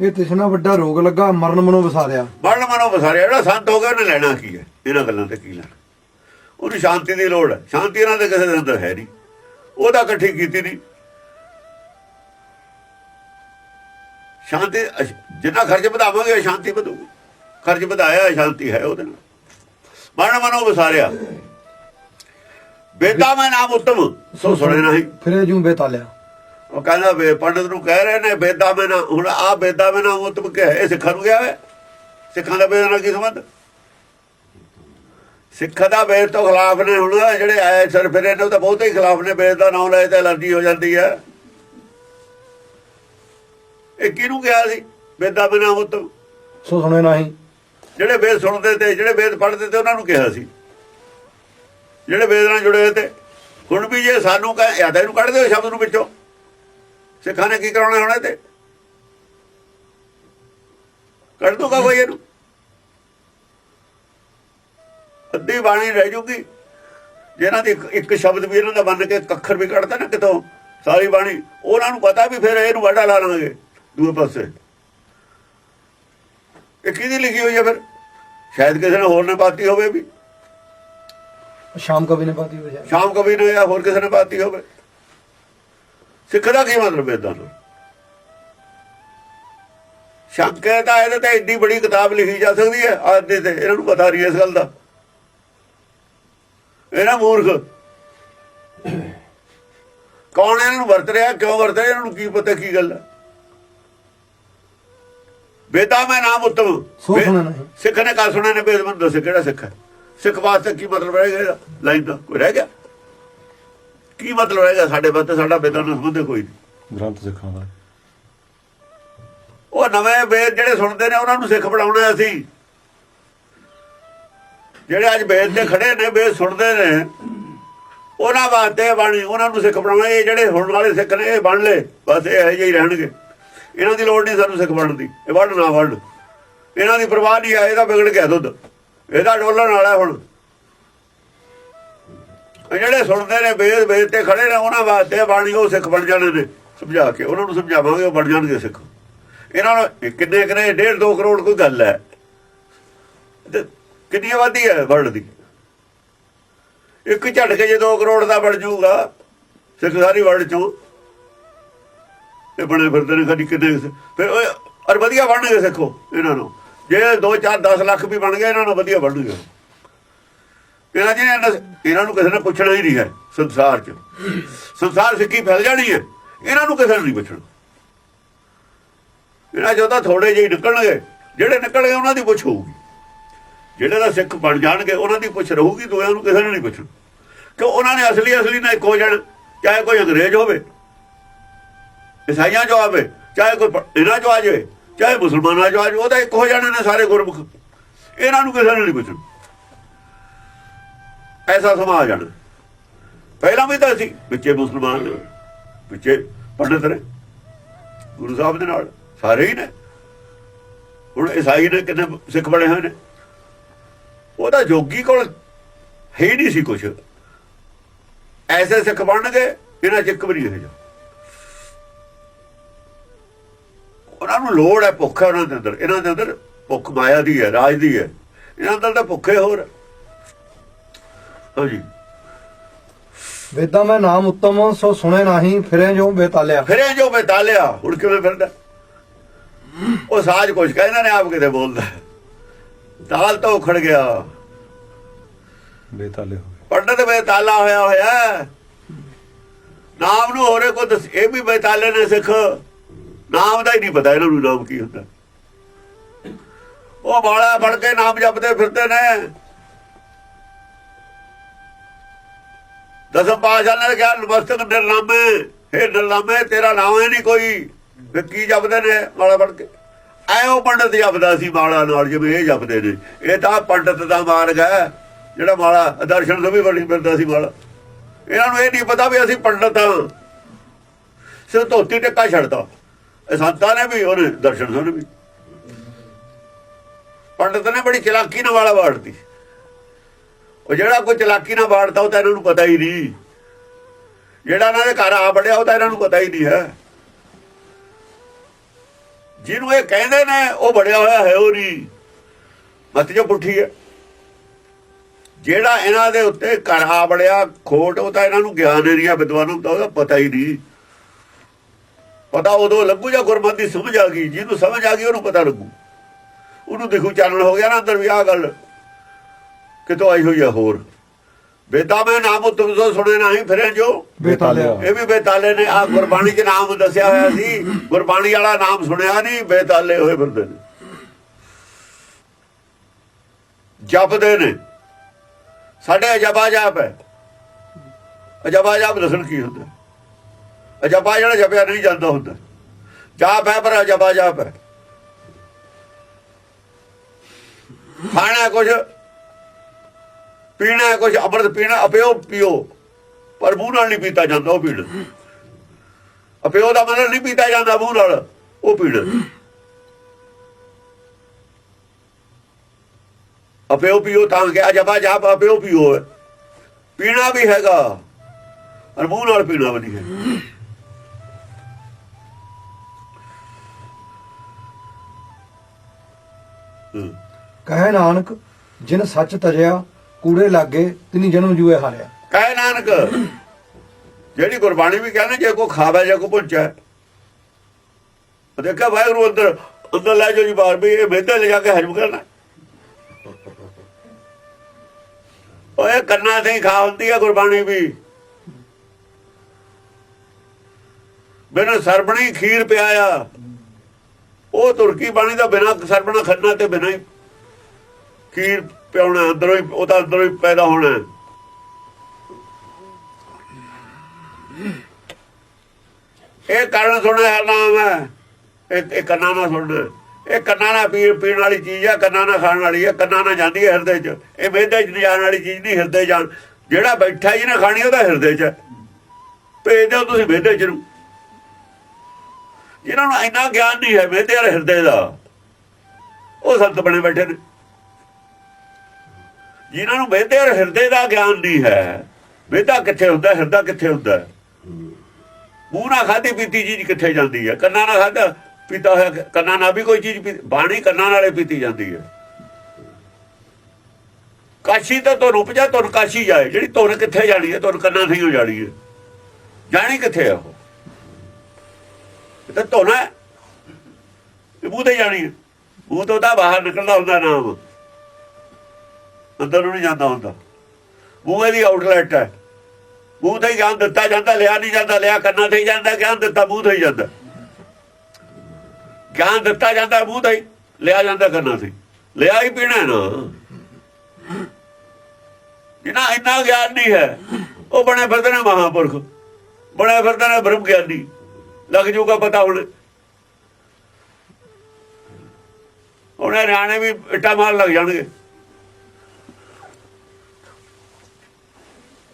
ਇਹ ਤਿਸਨਾ ਵੱਡਾ ਰੋਗ ਲੱਗਾ ਮਰਨ ਮਨੋਂ ਵਸਾਰਿਆ। ਮਰਨ ਮਨੋਂ ਵਸਾਰਿਆ। ਜਿਹੜਾ ਸੰਤ ਹੋ ਗਿਆ ਉਹਨੇ ਲੈਣਾ ਕੀ ਹੈ? ਇਹਨਾਂ ਗੱਲਾਂ ਤੇ ਕੀ ਲੈਣਾ? ਉਹਨੂੰ ਸ਼ਾਂਤੀ ਦੀ ਲੋੜ ਹੈ। ਸ਼ਾਂਤੀ ਇਹਨਾਂ ਦੇ ਕਿਸੇ ਦੇ ਅੰਦਰ ਹੈ ਨਹੀਂ। ਉਹਦਾ ਇਕੱਠੀ ਕੀਤੀ ਨਹੀਂ। ਸ਼ਾਂਤੀ ਜਿੰਨਾ ਖਰਚ ਵਧਾਵਾਂਗੇ ਸ਼ਾਂਤੀ ਵਧੂਗੀ। ਖਰਚ ਵਧਾਇਆ ਸ਼ਾਂਤੀ ਹੈ ਉਹਦੇ ਨਾਲ। ਮਰਨ ਮਨੋਂ ਵਸਾਰਿਆ। ਬੇਦਾ ਮੈਂ ਨਾਮ ਉਤਮ ਸੋ ਸੁਣੇ ਨਹੀਂ। ਫਿਰੇ ਜੂ ਬੇਤਾਲਿਆ ਉਹ ਕਹਿੰਦਾ ਵੇ ਪੰਡਤ ਨੂੰ ਕਹਿ ਰਹੇ ਨੇ ਬੇਦਾ ਮੈਂ ਨਾ ਹੁਣ ਆ ਬੇਦਾ ਮੈਂ ਨਾ ਉਤਮ ਕਿਹਾ ਇਹ ਸਿੱਖਾਂ ਨੂੰ ਗਿਆ ਵੇ ਸਿੱਖਾਂ ਦਾ ਬੇਦ ਨਾਲ ਕੀ ਸੰਬੰਧ? ਸਿੱਖਾਂ ਦਾ ਬੇਦ ਤੋਂ ਖਿਲਾਫ ਨੇ ਹੁਣ ਜਿਹੜੇ ਆਏ ਸਰ ਫਿਰੇ ਨੇ ਉਹ ਤਾਂ ਬਹੁਤੇ ਹੀ ਖਿਲਾਫ ਨੇ ਬੇਦ ਦਾ ਨਾਮ ਲਏ ਤੇ ਅਲਰਜੀ ਹੋ ਜਾਂਦੀ ਹੈ। ਇਹ ਕਿਹਨੂੰ ਕਿਹਾ ਸੀ? ਬੇਦਾ ਮੈਂ ਨਾ ਉਤਮ ਸੋ ਸੁਣੇ ਨਹੀਂ। ਜਿਹੜੇ ਵੇਦ ਸੁਣਦੇ ਤੇ ਜਿਹੜੇ ਵੇਦ ਪੜ੍ਹਦੇ ਤੇ ਉਹਨਾਂ ਨੂੰ ਕਿਹਾ ਸੀ। ਜਿਹੜੇ ਵੇਦ ਨਾਲ ਜੁੜੇ ਹੋਏ ਤੇ ਹੁਣ ਵੀ ਜੇ ਸਾਨੂੰ ਕਹੇ ਯਾਦ ਇਹਨੂੰ ਕੱਢ ਦਿਓ ਸ਼ਬਦ ਨੂੰ ਵਿੱਚੋਂ। ਸਿੱਖਾਂ ਨੇ ਕੀ ਕਰਾਉਣਾ ਹੁਣ ਤੇ? ਕੱਢ ਦੂਗਾ ਕੋਈ ਇਹਨੂੰ? ਅੱਧੀ ਬਾਣੀ ਰਹਿ ਜੂਗੀ। ਜਿਹਨਾਂ ਦੀ ਇੱਕ- ਸ਼ਬਦ ਵੀ ਇਹਨਾਂ ਦਾ ਮੰਨ ਕੇ ਇੱਕ ਅੱਖਰ ਵੀ ਕੱਢਦਾ ਨਾ ਕਿਤੋਂ ਸਾਰੀ ਬਾਣੀ। ਉਹਨਾਂ ਨੂੰ ਪਤਾ ਵੀ ਫਿਰ ਇਹਨੂੰ ਵਾਢਾ ਲਾ ਲਾਂਗੇ ਦੂਏ ਪਾਸੇ। ਇਹ ਕਿਹਦੀ ਲਿਖੀ ਹੋਈ ਹੈ ਫਿਰ? ਸ਼ਾਇਦ ਕਿਸੇ ਨੇ ਹੋਰ ਨੇ ਪਾਤੀ ਹੋਵੇ ਵੀ। ਸ਼ਾਮ ਕਵੀ ਨੇ ਬਾਤੀ ਵਜਾ ਸ਼ਾਮ ਕਵੀ ਨੇ ਜਾਂ ਹੋਰ ਕਿਸੇ ਨੇ ਪਾਤੀ ਹੋਵੇ। ਸਿੱਖ ਦਾ ਕੀ ਮਤਲਬ ਇਦਾਂ ਨੂੰ ਸ਼ੰਕੇ ਤਾਂ ਇਹਦੇ ਤੇ ਏਡੀ ਬੜੀ ਕਿਤਾਬ ਲਿਖੀ ਜਾ ਸਕਦੀ ਹੈ ਅੱਜ ਦੇ ਤੇ। ਇਹਨਾਂ ਨੂੰ ਪਤਾ ਨਹੀਂ ਇਸ ਗੱਲ ਦਾ। ਇਹਨਾਂ ਮੂਰਖ। ਕੌਣ ਇਹਨਾਂ ਨੂੰ ਵਰਤ ਰਿਹਾ ਕਿਉਂ ਵਰਤ ਰਿਹਾ ਇਹਨਾਂ ਨੂੰ ਕੀ ਪਤਾ ਕੀ ਗੱਲ ਹੈ? ਬੇਦਾ ਮੈਂ ਨਾਮ ਉਤਮ। ਸਿੱਖ ਨੇ ਕਾ ਸੁਣੇ ਨੇ ਬੇਦ ਮੈਨੂੰ ਦੱਸੇ ਕਿਹੜਾ ਸਿੱਖ ਹੈ। ਸਿੱਖ ਵਾਸਤੇ ਕੀ ਮਤਲਬ ਰਹੇਗਾ ਇਹਦਾ? ਲਾਈਨ ਦਾ ਕੋਈ ਰਹਿ ਗਿਆ? ਕੀ ਮਤਲਬ ਰਹੇਗਾ ਸਾਡੇ ਵਾਸਤੇ? ਸਾਡਾ ਬੇਦਾਂ ਨਾਲ ਸੰਬੰਧ ਕੋਈ ਨਹੀਂ। ਗ੍ਰੰਥ ਸਿੱਖਾਂ ਦਾ। ਉਹ ਨਵੇਂ ਵੇਦ ਜਿਹੜੇ ਸੁਣਦੇ ਨੇ ਉਹਨਾਂ ਨੂੰ ਸਿੱਖ ਬਣਾਉਣਾ ਅਸੀਂ। ਜਿਹੜੇ ਅੱਜ ਵੇਦ ਤੇ ਖੜੇ ਨੇ, ਵੇਦ ਸੁਣਦੇ ਨੇ, ਉਹਨਾਂ ਵਾਸਤੇ ਬਾਣੀ, ਉਹਨਾਂ ਨੂੰ ਸਿੱਖ ਬਣਾਉਣਾ, ਇਹ ਜਿਹੜੇ ਹੁਣ ਵਾਲੇ ਸਿੱਖ ਨੇ, ਇਹ ਬਣ ਲੈ। ਬਸ ਇਹ ਇਹੋ ਜਿਹੇ ਹੀ ਰਹਿਣਗੇ। ਇਹਨਾਂ ਦੀ ਲੋੜ ਨਹੀਂ ਸਾਨੂੰ ਸਿੱਖ ਬਣਨ ਦੀ, ਇਹ ਵੜ ਨਾ ਵੜ ਇਹਨਾਂ ਦੀ ਪਰਵਾਹ ਨਹੀਂ ਆ, ਇਹਦਾ ਵਿਗੜ ਗਿਆ ਦੁੱਧ। ਇਹਦਾ ਡੋਲਣ ਵਾਲਾ ਹੁਣ। ਜਿਹੜੇ ਸੁਣਦੇ ਨੇ, ਵੇਦ ਵੇਦ ਤੇ ਖੜੇ ਨੇ, ਉਹਨਾਂ ਵਾਸਤੇ ਬਾਣੀ, ਉਹ ਸਿੱਖ ਬਣ ਜਾਣੇ ਨੇ, ਸਮਝਾ ਕੇ। ਉਹਨਾਂ ਨੂੰ ਸਮਝਾਵਾਂਗੇ, ਉਹ ਬਣ ਜਾਣਗੇ ਸਿੱਖ। ਇਹਨਾਂ ਨੂੰ ਕਿੰਨੇ ਕਿੰਨੇ, ਡੇਢ 2 ਕਰੋੜ ਕੋਈ ਗੱਲ ਹੈ। ਕਿੰਨੀ ਆਬਾਦੀ ਹੈ ਵਰਲਡ ਦੀ? ਇੱਕ ਝਟਕੇ ਜੇ 2 ਕਰੋੜ ਦਾ ਬਣ ਜਾਊਗਾ। ਸਿੱਖ ਸਾਰੀ ਵਰਲਡ ਚੋਂ। ਇਹ ਬਣੇ ਫਿਰਦੇ ਨੇ ਕਦੀ ਕਿੰਨੇ ਫਿਰ ਔਰ ਵਧੀਆ ਬਣਨਗੇ ਸਿੱਖੋ ਇਹਨਾਂ ਨੂੰ। ਜੇ 2 4 10 ਲੱਖ ਵੀ ਬਣ ਗਏ, ਇਹਨਾਂ ਨੂੰ ਵਧੀਆ ਬਣਨਗੇ। ਇਹਨਾਂ ਜੀ ਇਹਨਾਂ ਨੂੰ ਕਿਸੇ ਨੇ ਪੁੱਛਣਾ ਹੀ ਨਹੀਂ ਹੈ ਸੰਸਾਰ 'ਚ। ਸੰਸਾਰ ਸਿੱਖੀ ਫੈਲ ਜਾਣੀ ਹੈ। ਇਹਨਾਂ ਨੂੰ ਕਿਸੇ ਨੂੰ ਨਹੀਂ ਪੁੱਛਣਾ। ਇਹਨਾਂ ਚੋਂ ਤਾਂ ਥੋੜੇ ਜਿਹੇ ਨਿਕਲਣਗੇ। ਜਿਹੜੇ ਨਿਕਲਣਗੇ, ਉਹਨਾਂ ਦੀ ਪੁੱਛ ਹੋਊਗੀ। ਜਿਹੜੇ ਦਾ ਸਿੱਖ ਬਣ ਜਾਣਗੇ, ਉਹਨਾਂ ਦੀ ਪੁੱਛ ਰਹੂਗੀ ਦੂਆਂ ਨੂੰ ਕਿਸੇ ਨੇ ਨਹੀਂ ਪੁੱਛਣਾ। ਕਿ ਉਹਨਾਂ ਨੇ ਅਸਲੀ ਅਸਲੀ ਨਾਲ ਇੱਕ ਹੋ ਜਾਣਾ, ਚਾਹੇ ਕੋਈ ਅੰਗਰੇਜ਼ ਹੋਵੇ, ਈਸਾਈਆਂ ਚੋਂ ਆਵੇ ਚਾਹੇ ਕੋਈ ਇਹਨਾਂ ਚੋਂ ਆ ਜਾਵੇ ਚਾਹੇ ਮੁਸਲਮਾਨਾਂ ਚੋਂ ਆ ਜਾਵੇ ਉਹ ਤਾਂ ਇੱਕ ਹੋ ਜਾਣੇ ਨੇ ਸਾਰੇ ਗੁਰਮੁਖ। ਇਹਨਾਂ ਨੂੰ ਕਿਸੇ ਨੇ ਨਹੀਂ ਪੁੱਛਣਾ। ਐਸਾ ਸਮਾਂ ਆ ਜਾਣਾ ਪਹਿਲਾਂ ਵੀ ਤਾਂ ਸੀ ਵਿੱਚੇ ਮੁਸਲਮਾਨ ਨੇ ਵਿੱਚੇ ਪੰਡਤ ਨੇ ਗੁਰੂ ਸਾਹਿਬ ਦੇ ਨਾਲ ਸਾਰੇ ਹੀ ਨੇ। ਹੁਣ ਈਸਾਈ ਨੇ ਕਿੰਨੇ ਸਿੱਖ ਬਣੇ ਹੋਏ ਨੇ। ਉਹਦਾ ਜੋਗੀ ਕੋਲ ਹੈ ਨਹੀਂ ਸੀ ਕੁਛ। ਐਸੇ ਸਿੱਖ ਬਣਨਗੇ ਇਹਨਾਂ ਚ ਇੱਕ ਵੀ ਨਹੀਂ ਹੈ ਉਹਨਾਂ ਨੂੰ ਲੋੜ ਹੈ ਭੁੱਖ ਹੈ ਉਹਨਾਂ ਦੇ ਅੰਦਰ। ਇਹਨਾਂ ਦੇ ਅੰਦਰ ਭੁੱਖ ਮਾਇਆ ਦੀ ਹੈ ਰਾਜ ਦੀ ਹੈ। ਇਹਨਾਂ ਅੰਦਰ ਤਾਂ ਭੁੱਖੇ ਹੋਰ ਹਾਂਜੀ ਵੇਦਾਂ ਮੈਂ ਨਾਮ ਉੱਤਮ ਸੋ ਸੁਣੇ ਨਹੀਂ ਫਿਰੇ ਜੋ ਬੇਤਾਲਿਆ। ਫਿਰੇ ਜੋ ਬੇਤਾਲਿਆ ਹੁਣ ਕਿਵੇਂ ਫਿਰਦਾ? ਉਹ ਸਾਜ ਕੁਛ ਕਹਿੰਦਾ ਨੇ ਆਪ ਕਿਤੇ ਬੋਲਦਾ। ਤਾਲ ਤਾਂ ਉਖੜ ਗਿਆ। ਬੇਤਾਲੇ ਹੋ ਗਏ। ਪੰਡਤ ਬੇਤਾਲਾ ਹੋਇਆ ਹੋਇਆ। ਹੈ। ਨਾਮ ਨੂੰ ਹੋਰੇ ਕੋ ਦੱਸ ਇਹ ਵੀ ਬੇਤਾਲੇ ਨੇ ਸਿੱਖ। ਨਾਮ ਦਾ ਹੀ ਨਹੀਂ ਪਤਾ ਇਹਨਾਂ ਨੂੰ ਨਾਮ ਕੀ ਹੁੰਦਾ। ਉਹ ਬਾਲਾ ਫੜ ਕੇ ਨਾਮ ਜਪਦੇ ਫਿਰਦੇ ਨੇ। ਦਸਮ ਪਾਸ਼ਾ ਨੇ ਕਿਹਾ ਨਮਸਤਕ ਨਿਰਨਾਮੇ। ਇਹ ਨਿਰਨਾਮੇ ਤੇਰਾ ਨਾਮ ਹੈ ਨਹੀਂ ਕੋਈ। ਕੀ ਜਪਦੇ ਨੇ ਮਾਲਾ ਫੜ ਕੇ? ਐ ਉਹ ਪੰਡਤ ਜਪਦਾ ਸੀ ਮਾਲਾ ਨਾਲ ਜਿਵੇਂ ਇਹ ਜਪਦੇ ਨੇ। ਇਹ ਤਾਂ ਪੰਡਤ ਦਾ ਮਾਰਗ ਹੈ। ਜਿਹੜਾ ਮਾਲਾ ਦਰਸ਼ਨ ਤੋਂ ਵੀ ਬੜੀ ਮਿਲਦਾ ਸੀ ਮਾਲਾ। ਇਹਨਾਂ ਨੂੰ ਇਹ ਨਹੀਂ ਪਤਾ ਵੀ ਅਸੀਂ ਪੰਡਤ ਹਾਂ। ਸਿਰ ਧੋਤੀ ਟੱਕਾ ਛੱਡਦਾ ਇਹ ਸੰਤਾਂ ਨੇ ਵੀ, ਉਹਨੇ ਦਰਸ਼ਨ ਤੋਂ ਵੀ। ਪੰਡਤ ਨੇ ਬੜੀ ਚਲਾਕੀ ਨਾਲ ਵਾਲਾ ਵਾੜਤੀ। ਉਹ ਜਿਹੜਾ ਕੋਈ ਚਲਾਕੀ ਨਾਲ ਵਾੜਦਾ ਉਹ ਤਾਂ ਇਹਨਾਂ ਨੂੰ ਪਤਾ ਹੀ ਨਹੀਂ। ਜਿਹੜਾ ਇਹਨਾਂ ਦੇ ਘਰ ਆ ਬੜਿਆ ਉਹ ਤਾਂ ਇਹਨਾਂ ਨੂੰ ਪਤਾ ਹੀ ਨਹੀਂ ਹੈ। ਜਿਹਨੂੰ ਇਹ ਕਹਿੰਦੇ ਨੇ, ਉਹ ਬੜਿਆ ਹੋਇਆ ਹੈ ਉਹ ਨਹੀਂ। ਮਤ ਜੋ ਪੁੱਠੀ ਹੈ। ਜਿਹੜਾ ਇਹਨਾਂ ਦੇ ਉੱਤੇ ਘਰ ਬੜਿਆ ਖੋਟ, ਉਹ ਤਾਂ ਇਹਨਾਂ ਨੂੰ ਗਿਆਨ ਹੀ ਵਿਦਵਾਨਾਂ ਨੂੰ ਤਾਂ ਉਹਦਾ ਪਤਾ ਹੀ ਨਹੀਂ। ਪਤਾ ਉਦੋਂ ਲੱਗੂ ਜਾਂ ਗੁਰਮਤਿ ਦੀ ਸਮਝ ਆ ਗਈ, ਜਿਹਨੂੰ ਸਮਝ ਆ ਗਈ, ਉਹਨੂੰ ਪਤਾ ਲੱਗੂ। ਉਹਨੂੰ ਦੇਖੂ ਚਾਨਣ ਹੋ ਗਿਆ ਨਾ ਅੰਦਰ ਵੀ ਆਹ ਗੱਲ। ਕਿਤੋਂ ਆਈ ਹੋਈ ਆ ਹੋਰ। ਵੇਦਾਂ ਮੈਂ ਨਾਮ ਉਤਮ ਤੋਂ ਸੁਣੇ ਨਹੀਂ ਫਿਰੇ ਜੋ। ਬੇਤਾਲਿਆ। ਇਹ ਵੀ ਬੇਤਾਲੇ ਨੇ। ਆ ਗੁਰਬਾਣੀ 'ਚ ਨਾਮ ਦੱਸਿਆ ਹੋਇਆ ਸੀ। ਗੁਰਬਾਣੀ ਵਾਲਾ ਨਾਮ ਸੁਣਿਆ ਨਹੀਂ ਬੇਤਾਲੇ ਹੋਏ ਫਿਰਦੇ ਨੇ। ਜਪਦੇ ਨੇ। ਸਾਡੇ ਅਜਬਾ ਜਾਪ ਹੈ। ਅਜਬਾ ਜਾਪ ਦੱਸਣ ਕੀ ਹੁੰਦਾ? ਅਜਬਾ ਜਿਹੜਾ ਜਪਿਆ ਨਹੀਂ ਜਾਂਦਾ ਹੁੰਦਾ। ਜਾਪ ਹੈ ਪਰ ਅਜਬਾ ਜਾਪ ਹੈ। ਖਾਣਾ ਕੁਝ ਪੀਣਾ ਕੁਝ ਅੰਮ੍ਰਿਤ ਪੀਣਾ, ਅਪਿਓ ਪੀਓ। ਪਰ ਮੂੰਹ ਨਾਲ ਨਹੀਂ ਪੀਤਾ ਜਾਂਦਾ, ਉਹ ਪੀਣਾ ਅਪਿਓ ਦਾ ਮਤਲਬ ਨਹੀਂ ਪੀਤਾ ਜਾਂਦਾ ਮੂੰਹ ਨਾਲ, ਉਹ ਪੀਣਾ ਅਪਿਓ ਪੀਓ ਤਾਂ ਕਿ ਜਬਾ ਜਾਪ ਅਪਿਓ ਪੀਓ। ਪੀਣਾ ਵੀ ਹੈਗਾ ਔਰ ਮੂੰਹ ਨਾਲ ਪੀਣਾ ਵੀ ਨਹੀਂ ਹੈ ਹਮ। ਕਹੇ ਨਾਨਕ, ਜਿਨ ਸੱਚ ਤਜਿਆ ਕੂੜੇ ਲਾਗੇ, ਤਿਨੀ ਜਨਮ ਜੂਏ ਹਾਰਿਆ। ਕਹੇ ਨਾਨਕ, ਜਿਹੜੀ ਗੁਰਬਾਣੀ ਵੀ ਕਹਿੰਦੇ, ਜੇ ਕੋ ਖਾਵੇ, ਜੇ ਕੋ ਪੁੰਚਾ ਦੇਖਿਆ ਵਾਹਿਗੁਰੂ ਅੰਦਰ ਅੰਦਰ ਲੈ ਜਾਓ ਜੀ ਬਾਹਰ ਵੀ, ਇਹ ਮੇਦੇ ਲੈ ਜਾ ਕੇ ਹਜਮ ਕਰਨਾ। ਓਏ ਕੰਨਾਂ ਤੇ ਖਾ ਹੁੰਦੀ ਆ ਗੁਰਬਾਣੀ ਵੀ। ਬਿਨਾਂ ਸਰਬਣੀ ਖੀਰ ਪਿਆਇਆ। ਉਹ ਤੁਰਕੀ ਬਾਣੀ ਦਾ ਬਿਨਾਂ ਸਰਬਣਾ ਖੰਨਾ ਤੇ ਬਿਨਾਂ ਹੀ ਖੀਰ ਪਿਆਉਣਾ ਅੰਦਰੋਂ ਹੀ, ਉਹ ਤਾਂ ਅੰਦਰੋਂ ਹੀ ਪੈਦਾ ਹੋਣਾ। ਇਹ ਕਰਨ ਸੁਣਿਆ ਹੈ ਨਾਮ ਹੈ। ਇਹ ਕੰਨਾਂ ਨਾਲ ਸੁਣਨਾ। ਇਹ ਕੰਨਾਂ ਨਾਲ ਪੀਣ ਪੀਣ ਵਾਲੀ ਚੀਜ਼ ਹੈ ਕੰਨਾਂ ਨਾਲ ਖਾਣ ਵਾਲੀ ਹੈ ਕੰਨਾਂ ਨਾਲ ਜਾਂਦੀ ਹੈ ਹਿਰਦੇ 'ਚ। ਇਹ ਵੇਦੇ 'ਚ ਜਾਣ ਵਾਲੀ ਚੀਜ਼ ਨਹੀਂ, ਹਿਰਦੇ ਜਾਣ। ਜਿਹੜਾ ਬੈਠਾ ਜੀ ਨਾ ਖਾਣੀ ਉਹਦਾ ਹਿਰਦੇ 'ਚ ਹੈ ਭੇਜ ਦਿਓ ਤੁਸੀਂ ਵੇਦੇ 'ਚ ਨੂੰ। ਜਿਨ੍ਹਾਂ ਨੂੰ ਇੰਨਾ ਗਿਆਨ ਨਹੀਂ ਹੈ ਵੇਦੇ ਵਾਲੇ ਹਿਰਦੇ ਦਾ, ਉਹ ਸੰਤ ਬਣੇ ਬੈਠੇ ਨੇ। ਜਿਨ੍ਹਾਂ ਨੂੰ ਵੇਦੇ ਔਰ ਹਿਰਦੇ ਦਾ ਗਿਆਨ ਨਹੀਂ ਹੈ। ਵੇਦਾ ਕਿੱਥੇ ਹੁੰਦਾ? ਹਿਰਦਾ ਕਿੱਥੇ ਹੁੰਦਾ? ਮੂੰਹ ਨਾਲ ਖਾਧੀ ਪੀਤੀ ਚੀਜ਼ ਕਿੱਥੇ ਜਾਂਦੀ ਹੈ? ਕੰਨਾਂ ਨਾਲ ਖਾਧਾ ਪੀਤਾ ਹੋਇਆ ਕੰਨਾਂ ਨਾਲ ਵੀ ਕੋਈ ਚੀਜ਼ ਬਾਣੀ ਕੰਨਾਂ ਨਾਲੇ ਪੀਤੀ ਜਾਂਦੀ ਹੈ। ਕਾਸ਼ੀ ਤਾਂ ਤੁਰ ਉਪਜਾ ਤੁਰ ਕਾਸ਼ੀ ਜਾਏ। ਜਿਹੜੀ ਤੁਰ ਕਿੱਥੇ ਜਾਣੀ ਹੈ? ਤੁਰ ਕੰਨਾਂ ਨਹੀਂ ਹੋ ਜਾਣੀ ਹੈ। ਜਾਣੀ ਕਿੱਥੇ ਆ ਉਹ? ਤਾਂ ਧੋਣਾ ਹੈ। ਮੂੰਹ ਤੇ ਜਾਣੀ ਹੈ। ਮੂੰਹ ਤੋਂ ਤਾਂ ਬਾਹਰ ਨਿਕਲਦਾ ਹੁੰਦਾ ਨਾਮ। ਅੰਦਰ ਨੂੰ ਨਹੀਂ ਜਾਂਦਾ ਹੁੰਦਾ। ਮੂੰਹ ਇਹਦੀ ਆਊਟਲੈਟ ਹੈ। ਮੂੰਹ ਤੇ ਗਿਆਨ ਦਿੱਤਾ ਜਾਂਦਾ, ਲਿਆ ਨਹੀਂ ਜਾਂਦਾ, ਲਿਆ ਕੰਨਾਂ ਤੇ ਜਾਂਦਾ, ਗਿਆਨ ਦਿੱਤਾ ਮੂੰਹ ਤੇ ਜਾਂਦਾ। ਗਿਆਨ ਦਿੱਤਾ ਜਾਂਦਾ ਮੂੰਹ ਤੇ ਲਿਆ ਜਾਂਦਾ ਕੰਨਾਂ ਤੇ ਲਿਆ ਹੀ ਪੀਣਾ ਨਾ। ਜਿਨਾ ਇੰਨਾ ਗਿਆਨ ਨਹੀਂ ਹੈ, ਉਹ ਬਣੇ ਫਿਰਦੇ ਨੇ ਮਹਾਪੁਰਖ। ਬਣੇ ਫਿਰਦੇ ਨੇ ਬ੍ਰਹਮ ਗਿਆਨੀ ਲੱਗ ਜੂਗਾ ਪਤਾ ਹੁਣ। ਉਹਨੇ ਨਿਆਣੇ ਵੀ ਇੱਟਾ ਮਾਰ ਲੱਗ ਜਾਣਗੇ।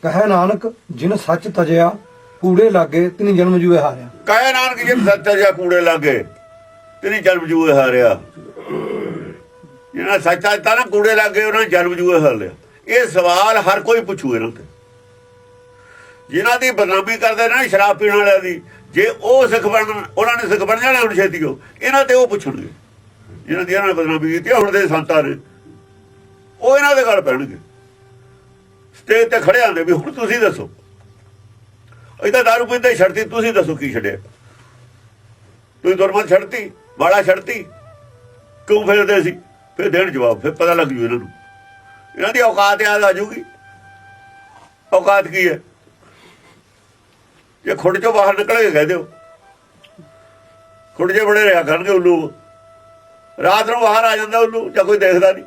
ਕਹੇ ਨਾਨਕ, ਜਿਨ ਸੱਚ ਤਜਿਆ, ਕੂੜੇ ਲਾਗੇ, ਤਿਨੀ ਜਨਮ ਜੂਏ ਹਾਰਿਆ। ਕਹੇ ਨਾਨਕ ਜੀ ਸੱਚ ਤਜਿਆ, ਕੂੜੇ ਲਾਗੇ ਤੇਰੀ ਜਨਮ ਜੂਏ ਹਾਰਿਆ। ਜਿਹਨਾਂ ਸੱਚਾ ਤਾਂ ਨਾ, ਕੂੜੇ ਲਾਗੇ, ਉਹਨਾਂ ਜਨਮ ਜੂਏ ਹਾਰ ਲਿਆ। ਇਹ ਸਵਾਲ ਹਰ ਕੋਈ ਪੁੱਛੂ ਇਹਨਾਂ ਤੇ। ਜਿਨ੍ਹਾਂ ਦੀ ਬਦਨਾਮੀ ਕਰਦੇ ਨਾ, ਸ਼ਰਾਬ ਪੀਣ ਵਾਲਿਆਂ ਦੀ, ਜੇ ਉਹ ਸਿੱਖ ਬਣ, ਉਹਨਾਂ ਨੇ ਸਿੱਖ ਬਣ ਜਾਣਾ ਹੁਣ ਛੇਤੀ ਉਹ, ਇਹਨਾਂ ਤੇ ਉਹ ਪੁੱਛਣਗੇ। ਜਿਹਨਾਂ ਦੀ ਇਹਨਾਂ ਨੇ ਬਦਨਾਮੀ ਕੀਤੀ ਹੁਣ ਦੇ ਸੰਤਾਂ ਨੇ, ਉਹ ਇਹਨਾਂ ਦੇ ਗੱਲ ਪੈਣਗੇ। ਸਟੇਜ ਤੇ ਖੜੇ ਆਂਦੇ ਵੀ ਹੁਣ ਤੁਸੀਂ ਦੱਸੋ। ਇਹ ਤਾਂ ਦਾਰੂ ਪੀਂਦੇ ਛੱਡਤੀ, ਤੁਸੀਂ ਦੱਸੋ ਕੀ ਛੱਡਿਆ। ਤੁਸੀਂ ਦੁਰਮਤ ਛੱਡਤੀ ਬਾੜਾ ਛੱਡਤੀ, ਕਿਉਂ ਫਿਰਦੇ ਸੀ? ਫਿਰ ਦੇਣ ਜਵਾਬ, ਫਿਰ ਪਤਾ ਲੱਗ ਜੂ ਇਹਨਾਂ ਨੂੰ। ਇਹਨਾਂ ਦੀ ਔਕਾਤ ਯਾਦ ਆ ਜੂਗੀ। ਔਕਾਤ ਕੀ ਹੈ? ਜੇ ਖੁੱਡ ਚੋਂ ਬਾਹਰ ਨਿਕਲ ਕੇ ਕਹਿ ਦਿਓ। ਖੁੱਡ ਜੇ ਬੜੇ ਰਿਹਾ ਕਰਨਗੇ ਉੱਲੂ। ਰਾਤ ਨੂੰ ਬਾਹਰ ਆ ਜਾਂਦਾ ਉੱਲੂ, ਜਾਂ ਕੋਈ ਦੇਖਦਾ ਨਹੀਂ।